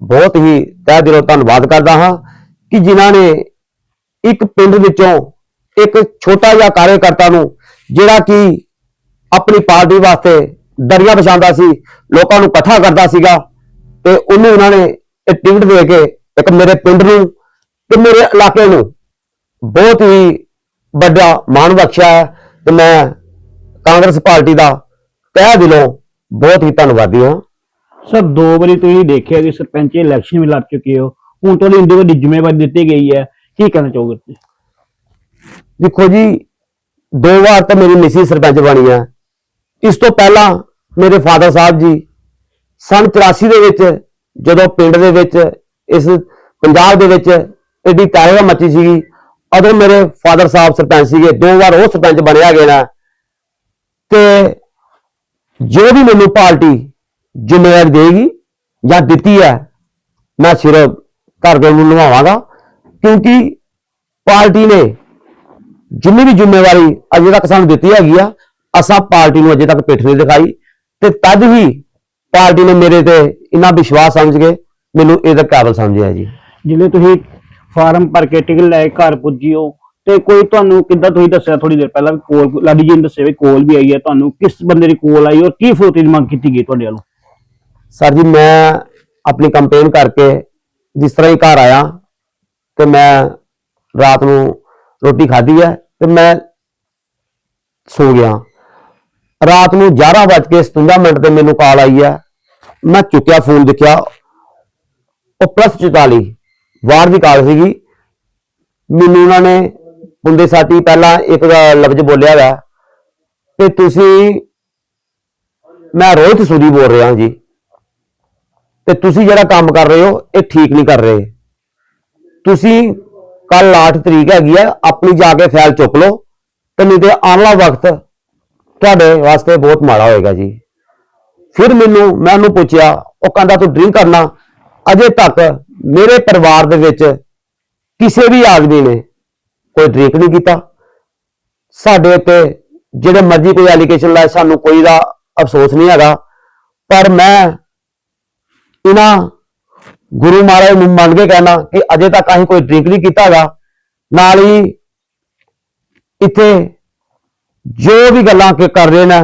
[SPEAKER 3] ਬਹੁਤ ਹੀ ਤਹਿ ਦਿਲੋਂ ਧੰਨਵਾਦ ਕਰਦਾ ਹਾਂ ਕਿ ਜਿਨ੍ਹਾਂ ਨੇ ਇੱਕ ਪਿੰਡ ਵਿੱਚੋਂ ਇੱਕ ਛੋਟਾ ਜਿਹਾ ਕਾਰਜਕਰਤਾ ਨੂੰ ਜਿਹੜਾ ਕਿ ਆਪਣੀ ਪਾਰਟੀ ਵਾਸਤੇ ਦਰਿਆ ਵਿਛਾਉਂਦਾ ਸੀ, ਲੋਕਾਂ ਨੂੰ ਇਕੱਠਾ ਕਰਦਾ ਸੀਗਾ ਤੇ ਉਹਨੂੰ ਉਹਨਾਂ ਨੇ ਇਹ ਟਿਕਟ ਦੇ ਕੇ ਇੱਕ ਮੇਰੇ ਪਿੰਡ ਨੂੰ ਤੇ ਮੇਰੇ ਇਲਾਕੇ ਨੂੰ ਬਹੁਤ ਹੀ ਵੱਡਾ ਮਾਣ ਬਖਸ਼ਿਆ ਹੈ ਤੇ ਮੈਂ ਕਾਂਗਰਸ ਪਾਰਟੀ ਦਾ ਤਹਿ ਦਿਲੋਂ ਬਹੁਤ ਹੀ ਧੰਨਵਾਦੀ ਹਾਂ।
[SPEAKER 1] ਸਰ ਦੋ ਵਾਰੀ ਤੁਸੀਂ ਦੇਖਿਆ ਕਿ ਸਰਪੰਚ ਇਲੈਕਸ਼ਨ ਵੀ ਲੜ ਚੁੱਕੇ ਹੋ। ਹੁਣ ਤੁਹਾਨੂੰ ਇੰਨੀ ਵੱਡੀ ਜ਼ਿੰਮੇਵਾਰੀ ਦਿੱਤੀ ਗਈ ਹੈ। ਕੀ ਕਹਿਣਾ ਚਾਹੋਗੇ ਤੁਸੀਂ?
[SPEAKER 3] ਦੇਖੋ ਜੀ ਦੋ ਵਾਰ ਤਾਂ ਮੇਰੀ ਮਿਸੀ ਸਰਪੰਚ ਬਣੀ ਹੈ। ਇਸ ਤੋਂ ਪਹਿਲਾਂ ਮੇਰੇ ਫਾਦਰ ਸਾਹਿਬ ਜੀ ਸਨ 84 ਦੇ ਵਿੱਚ ਜਦੋਂ ਪਿੰਡ ਦੇ ਵਿੱਚ ਇਸ ਪੰਜਾਬ ਦੇ ਵਿੱਚ ਐਡੀ ਤਾਇਰਾ ਮੱਚੀ ਸੀਗੀ। ਉਦੋਂ ਮੇਰੇ ਫਾਦਰ ਸਾਹਿਬ ਸਰਪੰਚ ਸੀਗੇ, ਦੋ ਵਾਰ ਉਹ ਸਰਪੰਚ ਬਣਿਆ ਗਿਆ ਨਾ। ਤੇ ਜੋ ਵੀ ਮੈਨੂੰ ਪਾਰਟੀ ਜ਼ਿੰਮੇਵਾਰੀ ਦੇਗੀ ਜਾਂ ਦਿੱਤੀ ਹੈ, ਮੈਂ ਸਿਰ ਘਰ ਦੇ ਨੂੰ ਨਿਭਾਵਾਂਗਾ। ਕਿਉਂਕਿ ਪਾਰਟੀ ਨੇ ਜਿੰਨੀ ਵੀ ਜ਼ਿੰਮੇਵਾਰੀ ਅਜੇ ਤੱਕ ਸਾਨੂੰ ਦਿੱਤੀ ਹੈਗੀ ਆ, ਅਸਾਂ ਪਾਰਟੀ ਨੂੰ ਅਜੇ ਤੱਕ ਪਿੱਠ ਨਹੀਂ ਦਿਖਾਈ। ਤੇ ਤਦ ਹੀ ਪਾਰਟੀ ਨੇ ਮੇਰੇ ਤੇ ਇੰਨਾ ਵਿਸ਼ਵਾਸ ਸਮਝ ਕੇ ਮੈਨੂੰ ਇਹਦਾ ਕਾਬਲ ਸਮਝਿਆ ਜੀ।
[SPEAKER 1] ਜਿਵੇਂ ਤੁਸੀਂ ਫਾਰਮ ਭਰ ਕੇ ਟਿਕਟ ਲੈ ਕੇ ਘਰ ਪੁੱਜੀ ਤੇ ਕੋਈ ਤੁਹਾਨੂੰ ਕਿੱਦਾਂ ਤੁਸੀਂ ਦੱਸਿਆ ਥੋੜੀ ਦੇਰ ਪਹਿਲਾਂ ਵੀ ਕੋਲ ਲਾਡੀ ਜੀ ਨੇ ਦੱਸਿਆ ਵੀ ਕੋਲ ਵੀ ਆਈ ਹੈ, ਤੁਹਾਨੂੰ ਕਿਸ ਬੰਦੇ ਦੀ ਕੋਲ ਆਈ ਔਰ ਕੀ ਫਰੋਤੀ ਦੀ ਮੰਗ ਕੀਤੀ ਗਈ ਤੁਹਾਡੇ ਵੱਲੋਂ?
[SPEAKER 3] ਸਰ ਜੀ, ਮੈਂ ਆਪਣੀ ਕੰਪੇਨ ਕਰਕੇ ਜਿਸ ਤਰ੍ਹਾਂ ਹੀ ਘਰ ਆਇਆ ਤੇ ਮੈਂ ਰਾਤ ਨੂੰ ਰੋਟੀ ਖਾਧੀ ਹੈ ਤੇ ਮੈਂ ਸੋ ਗਿਆ। ਰਾਤ ਨੂੰ 11:57 ਮਿੰਟ ਤੇ ਮੈਨੂੰ ਕਾਲ ਆਈ ਹੈ। ਮੈਂ ਚੁੱਕਿਆ, ਫੋਨ ਦੇਖਿਆ, ਉਹ ਪਲੱਸ 44 ਬਾਹਰ ਦੀ ਕਾਲ ਸੀਗੀ। ਮੈਨੂੰ ਉਹਨਾਂ ਨੇ ਪੁੰਦੇ ਸਾਟੀ ਪਹਿਲਾਂ ਇੱਕ ਲਫ਼ਜ਼ ਬੋਲਿਆ ਵਾ ਕਿ ਤੁਸੀਂ, ਮੈਂ ਰੋਹਿਤ ਸੂਰੀ ਬੋਲ ਰਿਹਾ ਜੀ। ਤੇ ਤੁਸੀਂ ਜਿਹੜਾ ਕੰਮ ਕਰ ਰਹੇ ਹੋ, ਇਹ ਠੀਕ ਨਹੀਂ ਕਰ ਰਹੇ। ਤੁਸੀਂ ਕੱਲ 8 ਤਰੀਕ ਹੈਗੀ ਆ, ਆਪਣੀ ਜਾ ਕੇ ਫਾਈਲ ਚੁੱਕ ਲਓ। ਤੇ ਨਹੀਂ ਤੇ ਆਉਣ ਵਾਲਾ ਵਕਤ ਤੁਹਾਡੇ ਵਾਸਤੇ ਬਹੁਤ ਮਾੜਾ ਹੋਏਗਾ ਜੀ। ਫਿਰ ਮੈਨੂੰ, ਮੈਂ ਉਹਨੂੰ ਪੁੱਛਿਆ, ਉਹ ਕਹਿੰਦਾ ਤੂੰ ਡਰਿੰਕ ਕਰਨਾ। ਅਜੇ ਤੱਕ ਮੇਰੇ ਪਰਿਵਾਰ ਦੇ ਵਿੱਚ ਕਿਸੇ ਵੀ ਆਦਮੀ ਨੇ ਕੋਈ ਡਰਿੰਕ ਨਹੀਂ ਕੀਤਾ। ਸਾਡੇ ਉੱਤੇ ਜਿਹੜੇ ਮਰਜ਼ੀ ਕੋਈ ਐਲੀਗੇਸ਼ਨ ਲਾਏ, ਸਾਨੂੰ ਕੋਈ ਦਾ ਅਫਸੋਸ ਨਹੀਂ ਹੈਗਾ। ਪਰ ਮੈਂ ਇਹਨਾਂ ਗੁਰੂ ਮਹਾਰਾਜ ਨੂੰ ਮੰਨ ਕੇ ਕਹਿਣਾ ਕਿ ਅਜੇ ਤੱਕ ਅਸੀਂ ਕੋਈ ਡਰਿੰਕ ਨਹੀਂ ਕੀਤਾ ਹੈਗਾ। ਨਾਲ ਹੀ ਇੱਥੇ ਜੋ ਵੀ ਗੱਲਾਂ ਕਿ ਕਰ ਰਹੇ ਨੇ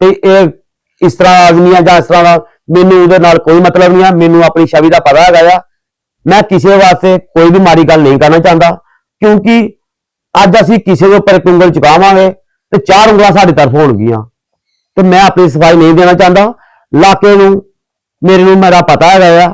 [SPEAKER 3] ਤੇ ਇਹ ਇਸ ਤਰ੍ਹਾਂ ਆਦਮੀਆਂ ਜਾਂ ਇਸ ਤਰ੍ਹਾਂ ਦਾ, ਮੈਨੂੰ ਉਹਦੇ ਨਾਲ ਕੋਈ ਮਤਲਬ ਨਹੀਂ ਆ। ਮੈਨੂੰ ਆਪਣੀ ਛਵੀ ਦਾ ਪਤਾ ਹੈਗਾ ਆ। ਮੈਂ ਕਿਸੇ ਵਾਸਤੇ ਕੋਈ ਵੀ ਮਾੜੀ ਗੱਲ ਨਹੀਂ ਕਰਨਾ ਚਾਹੁੰਦਾ, ਕਿਉਂਕਿ ਅੱਜ ਅਸੀਂ ਕਿਸੇ ਦੇ ਉੱਪਰ ਉਂਗਲ ਚੁਕਾਵਾਂਗੇ ਤੇ ਚਾਰ ਉਂਗਲਾਂ ਸਾਡੀ ਤਰਫ ਹੋਣਗੀਆਂ ਤੇ ਮੈਂ ਆਪਣੀ ਸਫ਼ਾਈ ਨਹੀਂ ਦੇਣਾ ਚਾਹੁੰਦਾ। ਇਲਾਕੇ ਨੂੰ, ਮੇਰੇ ਨੂੰ ਮੇਰਾ ਪਤਾ ਹੈਗਾ ਆ,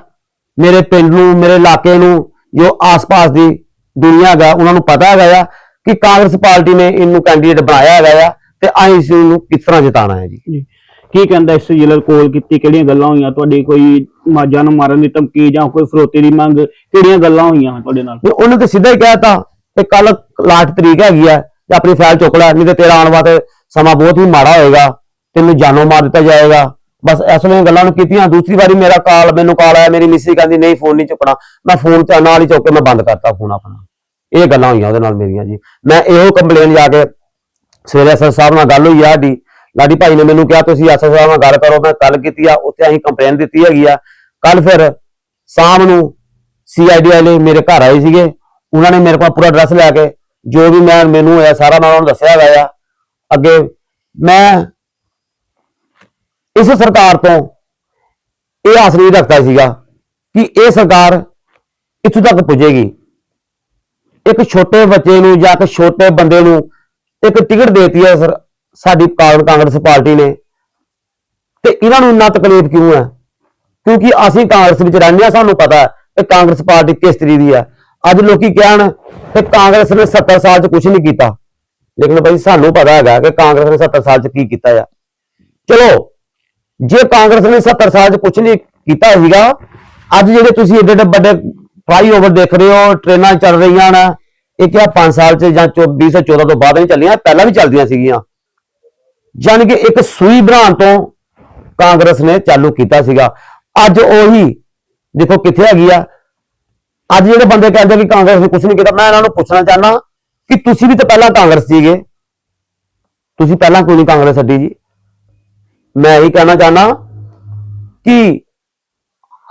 [SPEAKER 3] ਮੇਰੇ ਪਿੰਡ ਨੂੰ, ਮੇਰੇ ਇਲਾਕੇ ਨੂੰ, ਜੋ ਆਸ-ਪਾਸ ਦੀ ਦੁਨੀਆ ਹੈਗਾ, ਉਹਨਾਂ ਨੂੰ ਪਤਾ ਹੈਗਾ ਆ ਕਿ ਕਾਂਗਰਸ ਪਾਰਟੀ ਨੇ ਇਹਨੂੰ ਕੈਂਡੀਡੇਟ ਬਣਾਇਆ ਹੈਗਾ ਆ ਤੇ ਅਸੀਂ ਇਸ ਨੂੰ ਕਿਸ ਤਰ੍ਹਾਂ ਜਿਤਾਣਾ ਹੈ ਜੀ।
[SPEAKER 1] ਕੀ ਕਹਿੰਦਾ ਇਸ ਜ਼ਿਲ੍ਹੇ ਕੋਲ ਕੀਤੀ, ਕਿਹੜੀਆਂ ਗੱਲਾਂ ਹੋਈਆਂ? ਤੁਹਾਡੀ ਕੋਈ ਮਾਜਾਂ ਨੂੰ ਮਾਰਨ ਦੀ ਧਮਕੀ ਜਾਂ ਕੋਈ ਫਰੋਤੀ ਦੀ ਮੰਗ, ਕਿਹੜੀਆਂ ਗੱਲਾਂ ਹੋਈਆਂ ਤੁਹਾਡੇ ਨਾਲ?
[SPEAKER 3] ਵੀ ਉਹਨੇ ਤੇ ਸਿੱਧਾ ਹੀ ਕਹਿਤਾ ਕਿ ਕੱਲ ਲਾਸਟ ਤਰੀਕ ਹੈਗੀ ਆ, ਤੇ ਆਪਣੀ ਫਾਈਲ ਚੁੱਕ ਲੈ, ਨਹੀਂ ਤੇ ਤੇਰਾ ਆਉਣ ਵਾਸਤੇ ਸਮਾਂ ਬਹੁਤ ਹੀ ਮਾੜਾ ਹੋਏਗਾ, ਤੈਨੂੰ ਜਾਨੋਂ ਮਾਰ ਦਿੱਤਾ ਜਾਏਗਾ। ਬਸ ਇਸ ਵੇਲੇ ਗੱਲਾਂ ਨੂੰ ਕੀਤੀਆਂ, ਦੂਸਰੀ ਵਾਰੀ ਮੇਰਾ ਕਾਲ, ਮੈਨੂੰ ਕਾਲ ਆਇਆ, ਮੇਰੀ ਮਿਸੀ ਕਹਿੰਦੀ, ਨਹੀਂ, ਫੋਨ ਨਹੀਂ ਚੁੱਕਣਾ। ਮੈਂ ਫੋਨ ਤੇ ਨਾਲ ਹੀ ਚੁੱਕ ਕੇ ਮੈਂ ਬੰਦ ਕਰਤਾ ਫੋਨ ਆਪਣਾ। ਇਹ ਗੱਲਾਂ ਹੋਈਆਂ ਉਹਦੇ ਨਾਲ ਮੇਰੀਆਂ ਜੀ। ਮੈਂ ਇਹੋ ਕੰਪਲੇਨ ਜਾ ਕੇ ਸਵੇਰੇ ਸਰ ਸਾਹਿਬ ਨਾਲ ਗੱਲ ਹੋਈ ਆ ਸਾਡੀ ਲਾਡੀ ਭਾਈ ਨੇ ਮੈਨੂੰ ਕਿਹਾ, ਤੁਸੀਂ ਐਸਐਸ ਸਾਹਿਬ ਨਾਲ ਗੱਲ ਕਰੋ, ਮੈਂ ਗੱਲ ਕੀਤੀ ਆ, ਉੱਥੇ ਅਸੀਂ ਕੰਪਲੇਨ ਦਿੱਤੀ ਹੈਗੀ ਆ। ਕੱਲ ਫਿਰ ਸ਼ਾਮ ਨੂੰ ਸੀਆਈਡੀ ਵਾਲੇ ਮੇਰੇ ਘਰ ਆਏ ਸੀਗੇ, ਉਹਨਾਂ ਨੇ ਮੇਰੇ ਕੋਲ ਪੂਰਾ ਐਡਰੈਸ ਲੈ ਕੇ, ਜੋ ਵੀ ਮੈਂ, ਮੈਨੂੰ ਹੋਇਆ, ਸਾਰਾ ਮੈਂ ਉਹਨਾਂ ਨੂੰ ਦੱਸਿਆ ਹੈਗਾ ਆ। ਅੱਗੇ ਮੈਂ ਇਸ ਸਰਕਾਰ ਤੋਂ ਇਹ ਆਸ ਨਹੀਂ ਰੱਖਦਾ ਸੀਗਾ ਕਿ ਇਹ ਸਰਕਾਰ ਇੱਥੋਂ ਤੱਕ ਪੁੱਜੇਗੀ। ਇੱਕ ਛੋਟੇ ਬੱਚੇ ਨੂੰ ਜਾਂ ਇੱਕ ਛੋਟੇ ਬੰਦੇ ਨੂੰ ਇੱਕ ਟਿਕਟ ਦੇਤੀ ਹੈ ਸਰ ਸਾਡੀ ਕਾਰ- ਕਾਂਗਰਸ ਪਾਰਟੀ ਨੇ। ਤੇ ਇਹਨਾਂ ਨੂੰ ਇੰਨਾ ਤਕਲੀਫ ਕਿਉਂ ਹੈ? ਕਿਉਂਕਿ ਅਸੀਂ ਕਾਂਗਰਸ ਵਿੱਚ ਰਹਿੰਦੇ ਹਾਂ, ਸਾਨੂੰ ਪਤਾ ਹੈ ਕਿ ਕਾਂਗਰਸ ਪਾਰਟੀ ਕਿਸ ਤਰੀ ਦੀ ਹੈ। ਅੱਜ ਲੋਕੀ ਕਹਿਣ ਕਿ ਕਾਂਗਰਸ ਨੇ 70 ਸਾਲ 'ਚ ਕੁਝ ਨਹੀਂ ਕੀਤਾ। ਲੇਕਿਨ ਭਾਈ ਸਾਨੂੰ ਪਤਾ ਹੈਗਾ ਕਿ ਕਾਂਗਰਸ ਨੇ 70 ਸਾਲ 'ਚ ਕੀ ਕੀਤਾ ਆ। ਚਲੋ, ਜੇ ਕਾਂਗਰਸ ਨੇ 70 ਸਾਲ 'ਚ ਕੁਝ ਨਹੀਂ ਕੀਤਾ ਸੀਗਾ, ਅੱਜ ਜਿਹੜੇ ਤੁਸੀਂ ਏਡੇ ਏਡੇ ਵੱਡੇ ਫਲਾਈਓਵਰ ਦੇਖ ਰਹੇ ਹੋ, ਟ੍ਰੇਨਾਂ ਚੱਲ ਰਹੀਆਂ ਨੇ ਇਹ ਕਿਹਾ 5 ਸਾਲ 'ਚ ਜਾਂ 2014 ਤੋਂ ਬਾਅਦ ਨਹੀਂ ਚੱਲੀਆਂ, ਪਹਿਲਾਂ ਵੀ ਚੱਲਦੀਆਂ ਸੀਗੀਆਂ। ਜਾਣੀ ਕਿ ਇੱਕ ਸੂਈ ਬਣਾਉਣ ਤੋਂ ਕਾਂਗਰਸ ਨੇ ਚਾਲੂ ਕੀਤਾ ਸੀਗਾ। ਅੱਜ ਉਹੀ, ਦੇਖੋ ਕਿੱਥੇ ਹੈਗੀ ਆ। ਅੱਜ ਜਿਹੜੇ ਬੰਦੇ ਕਹਿੰਦੇ ਕਿ ਕਾਂਗਰਸ ਨੇ ਕੁਝ ਨਹੀਂ ਕੀਤਾ, ਮੈਂ ਇਹਨਾਂ ਨੂੰ ਪੁੱਛਣਾ ਚਾਹਨਾ ਕਿ ਤੁਸੀਂ ਵੀ ਤਾਂ ਪਹਿਲਾਂ ਕਾਂਗਰਸ ਸੀਗੇ। ਤੁਸੀਂ ਪਹਿਲਾਂ ਕੋਈ ਨਹੀਂ ਕਾਂਗਰਸ ਛੱਡੀ ਜੀ। ਮੈਂ ਇਹੀ ਕਹਿਣਾ ਚਾਹਨਾ ਕਿ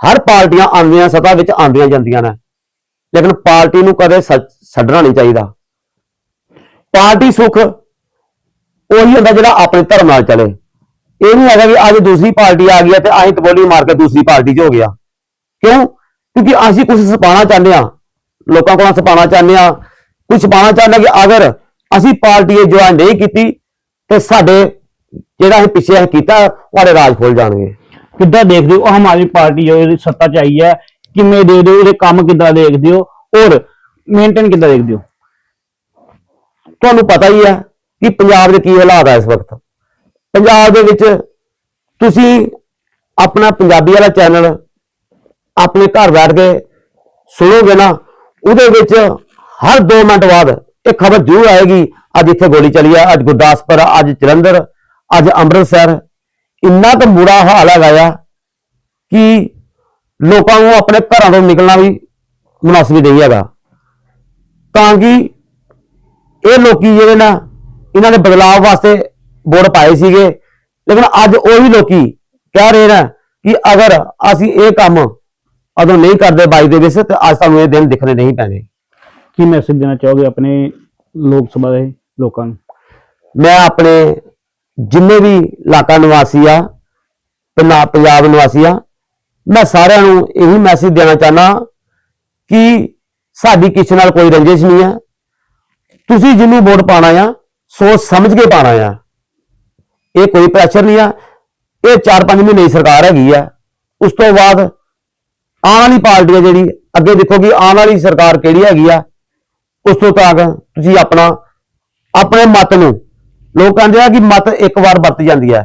[SPEAKER 3] ਹਰ ਪਾਰਟੀਆਂ ਆਉਂਦੀਆਂ ਸਤਾ ਵਿੱਚ ਆਉਂਦੀਆਂ ਜਾਂਦੀਆਂ ਨੇ। ਲੇਕਿਨ ਪਾਰਟੀ ਨੂੰ ਕਦੇ ਛੱਡ- ਛੱਡਣਾ ਨਹੀਂ ਚਾਹੀਦਾ। ਪਾਰਟੀ ਸੁਖ ਉਹੀ ਹੁੰਦਾ ਜਿਹੜਾ ਆਪਣੇ ਧਰਮ ਨਾਲ ਚੱਲੇ। ਇਹ ਨਹੀਂ ਹੈਗਾ ਕਿ ਅੱਜ ਦੂਸਰੀ ਪਾਰਟੀ ਆ ਗਈ ਹੈ ਤੇ ਅਸੀਂ ਤਬੋਲੀ ਮਾਰ ਕੇ ਦੂਸਰੀ ਪਾਰਟੀ 'ਚ ਹੋ ਗਿਆ। ਕਿਉਂ? ਕਿਉਂਕਿ ਅਸੀਂ ਕੁਝ ਛਪਾਉਣਾ ਚਾਹੁੰਦੇ ਆ ਲੋਕਾਂ ਕੋਲੋਂ ਛਪਾਉਣਾ ਚਾਹੁੰਦੇ ਆ ਕੁਝ ਛਪਾਉਣਾ ਚਾਹੁੰਦੇ ਕਿ ਅਗਰ ਅਸੀਂ ਪਾਰਟੀ ਇਹ ਜੁਆਇਨ ਨਹੀਂ ਕੀਤੀ ਤੇ ਸਾਡੇ ਜਿਹੜਾ ਅਸੀਂ ਪਿੱਛੇ ਅਸੀਂ ਕੀਤਾ ਸਾਡੇ ਰਾਜ ਖੁੱਲ ਜਾਣਗੇ।
[SPEAKER 1] ਕਿੱਦਾਂ ਦੇਖਦੇ ਹੋ? ਆਮ ਆਦਮੀ ਪਾਰਟੀ ਜੋ ਇਹਦੀ ਸੱਤਾ ਚ ਆਈ ਹੈ ਕਿਵੇਂ ਦੇਖਦੇ ਹੋ? ਇਹਦੇ ਕੰਮ ਕਿੱਦਾਂ ਦੇਖਦੇ ਹੋ? ਔਰ ਮੇਨਟੇਨ ਕਿੱਦਾਂ ਦੇਖਦੇ ਹੋ?
[SPEAKER 3] ਤੁਹਾਨੂੰ ਪਤਾ ਹੀ ਹੈ ਕਿ ਪੰਜਾਬ ਦੇ ਕੀ ਹਾਲਾਤ ਆ ਇਸ ਵਕਤ? ਪੰਜਾਬ ਦੇ ਵਿੱਚ ਤੁਸੀਂ ਆਪਣਾ ਪੰਜਾਬੀ ਵਾਲਾ ਚੈਨਲ ਆਪਣੇ ਘਰ ਬੈਠ ਕੇ ਸੁਣੋਗੇ ਨਾ, ਉਹਦੇ ਵਿੱਚ ਹਰ 2 ਮਿੰਟ ਬਾਅਦ ਇਹ ਖਬਰ ਜ਼ਰੂਰ ਆਏਗੀ। ਅੱਜ ਇੱਥੇ ਗੋਲੀ ਚੱਲੀ ਆ, ਅੱਜ ਗੁਰਦਾਸਪੁਰ, ਅੱਜ ਜਲੰਧਰ, ਅੱਜ ਅੰਮ੍ਰਿਤਸਰ। ਇੰਨਾ ਤਾਂ ਬੁਰਾ ਹਾਲ ਹੈਗਾ ਆ ਕਿ ਲੋਕਾਂ ਨੂੰ ਆਪਣੇ ਘਰਾਂ ਤੋਂ ਨਿਕਲਣਾ ਵੀ ਮੁਨਾਸਿਬ ਨਹੀਂ ਹੈਗਾ। ਤਾਂ ਕਿ ਇਹ ਲੋਕੀ ਜਿਹੜੇ ਨਾ ਇਹਨਾਂ ਨੇ ਬਦਲਾਅ ਵਾਸਤੇ ਵੋਟ ਪਾਏ ਸੀਗੇ। ਲੇਕਿਨ ਅੱਜ ਉਹੀ ਲੋਕੀ ਕਹਿ ਰਹੇ ਨੇ ਕਿ ਅਗਰ ਅਸੀਂ ਇਹ ਕੰਮ ਅਦੋਂ ਨਹੀਂ ਕਰਦੇ ਬਾਈ ਦੇ ਵਿੱਚ ਤੇ ਅੱਜ ਤੁਹਾਨੂੰ ਇਹ ਦਿਨ ਦਿਖਣੇ ਨਹੀਂ ਪੈਣੇ।
[SPEAKER 1] ਕੀ ਮੈਸੇਜ ਦੇਣਾ ਚਾਹੋਗੇ ਆਪਣੇ ਲੋਕ ਸਭਾ ਦੇ ਲੋਕਾਂ ਨੂੰ?
[SPEAKER 3] ਮੈਂ ਆਪਣੇ ਜਿੰਨੇ ਵੀ ਇਲਾਕਾ ਨਿਵਾਸੀ ਆ ਪੰਜਾਬ ਨਿਵਾਸੀ ਆ ਮੈਂ ਸਾਰਿਆਂ ਨੂੰ ਇਹੀ ਮੈਸੇਜ ਦੇਣਾ ਚਾਹਨਾ ਕਿ ਸਾਡੀ ਕਿਸੇ ਨਾਲ ਕੋਈ ਰੰਜਿਸ਼ ਨਹੀਂ ਹੈ। ਤੁਸੀਂ ਜਿਹਨੂੰ ਵੋਟ ਪਾਣਾ ਆ ਸੋਚ ਸਮਝ ਕੇ ਪਾਣਾ ਆ। ਇਹ ਕੋਈ ਪ੍ਰੈਸ਼ਰ ਨਹੀਂ ਆ। ਇਹ 4-5 ਮਹੀਨੇ ਦੀ ਸਰਕਾਰ ਹੈਗੀ ਆ। ਉਸ ਤੋਂ ਬਾਅਦ ਆਉਣ ਵਾਲੀ ਪਾਰਟੀ ਹੈ ਜਿਹੜੀ, ਅੱਗੇ ਦੇਖੋ ਕਿ ਆਉਣ ਵਾਲੀ ਸਰਕਾਰ ਕਿਹੜੀ ਹੈਗੀ ਆ, ਉਸ ਤੋਂ ਤੱਕ ਤੁਸੀਂ ਆਪਣਾ, ਆਪਣੇ ਮਤ ਨੂੰ, ਲੋਕ ਕਹਿੰਦੇ ਆ ਕਿ ਮਤ ਇੱਕ ਵਾਰ ਵਰਤੀ ਜਾਂਦੀ ਹੈ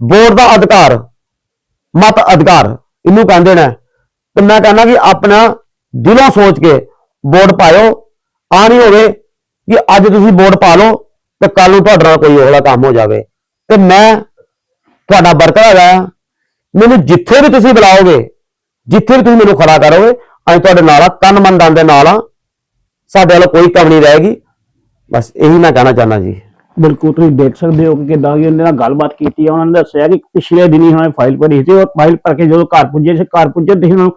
[SPEAKER 3] ਵੋਟ ਦਾ ਅਧਿਕਾਰ, ਮਤ ਅਧਿਕਾਰ, ਇਹਨੂੰ ਕਹਿੰਦੇ ਨੇ। ਤੇ ਮੈਂ ਕਹਿੰਦਾ ਕਿ ਆਪਣਾ ਦਿਲੋਂ ਸੋਚ ਕੇ ਵੋਟ ਪਾਇਓ। ਆ ਨਹੀਂ ਹੋਵੇ ਕਿ ਅੱਜ ਤੁਸੀਂ ਵੋਟ ਪਾ ਲਓ ਤੇ ਕੱਲ ਨੂੰ ਤੁਹਾਡੇ ਨਾਲ ਕੋਈ ਹੋਲਾ ਕੰਮ ਹੋ ਜਾਵੇ। ਤੇ ਮੈਂ ਤੁਹਾਡਾ ਵਰਕਰ ਹੈਗਾ, ਮੈਨੂੰ ਜਿੱਥੇ ਵੀ ਤੁਸੀਂ ਬੁਲਾਓਗੇ, ਜਿੱਥੇ ਵੀ ਤੁਸੀਂ ਮੈਨੂੰ ਖੜਾ ਕਰੋਗੇ, ਅਸੀਂ ਤੁਹਾਡੇ ਨਾਲ ਆ, ਤਨ ਮਨ ਦਨ ਦੇ ਨਾਲ ਆ, ਸਾਡੇ ਵੱਲੋਂ ਕੋਈ ਕਮੀ ਨਹੀਂ ਰਹੇਗੀ। ਬਸ ਇਹੀ ਮੈਂ ਕਹਿਣਾ ਚਾਹੁੰਦਾ ਜੀ।
[SPEAKER 1] ਬਿਲਕੁਲ, ਤੁਸੀਂ ਦੇਖ ਸਕਦੇ ਹੋ ਕਿ ਕਿਦਾਂ ਕਿ ਉਹਨਾਂ ਨਾਲ ਗੱਲਬਾਤ ਕੀਤੀ ਹੈ ਉਹਨਾਂ ਨੇ ਦੱਸਿਆ ਕਿ ਪਿਛਲੇ ਦਿਨੀ ਉਹਨਾਂ ਫਾਈਲ ਭਰੀ ਸੀ ਉਹ ਫਾਈਲ ਭਰ ਕੇ ਜਦੋਂ ਘਰ ਪੁੱਜੇ ਸੀ, ਘਰ ਪੁੱਜੇ ਤੇ ਉਹਨਾਂ ਨੂੰ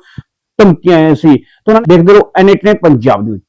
[SPEAKER 1] ਧਮਕੀਆਂ ਆਈਆਂ ਸੀ। ਤੇ ਦੇਖਦੇ ਰਹੋ ਐਨਐਟ ਨੇ ਪੰਜਾਬ ਦੀ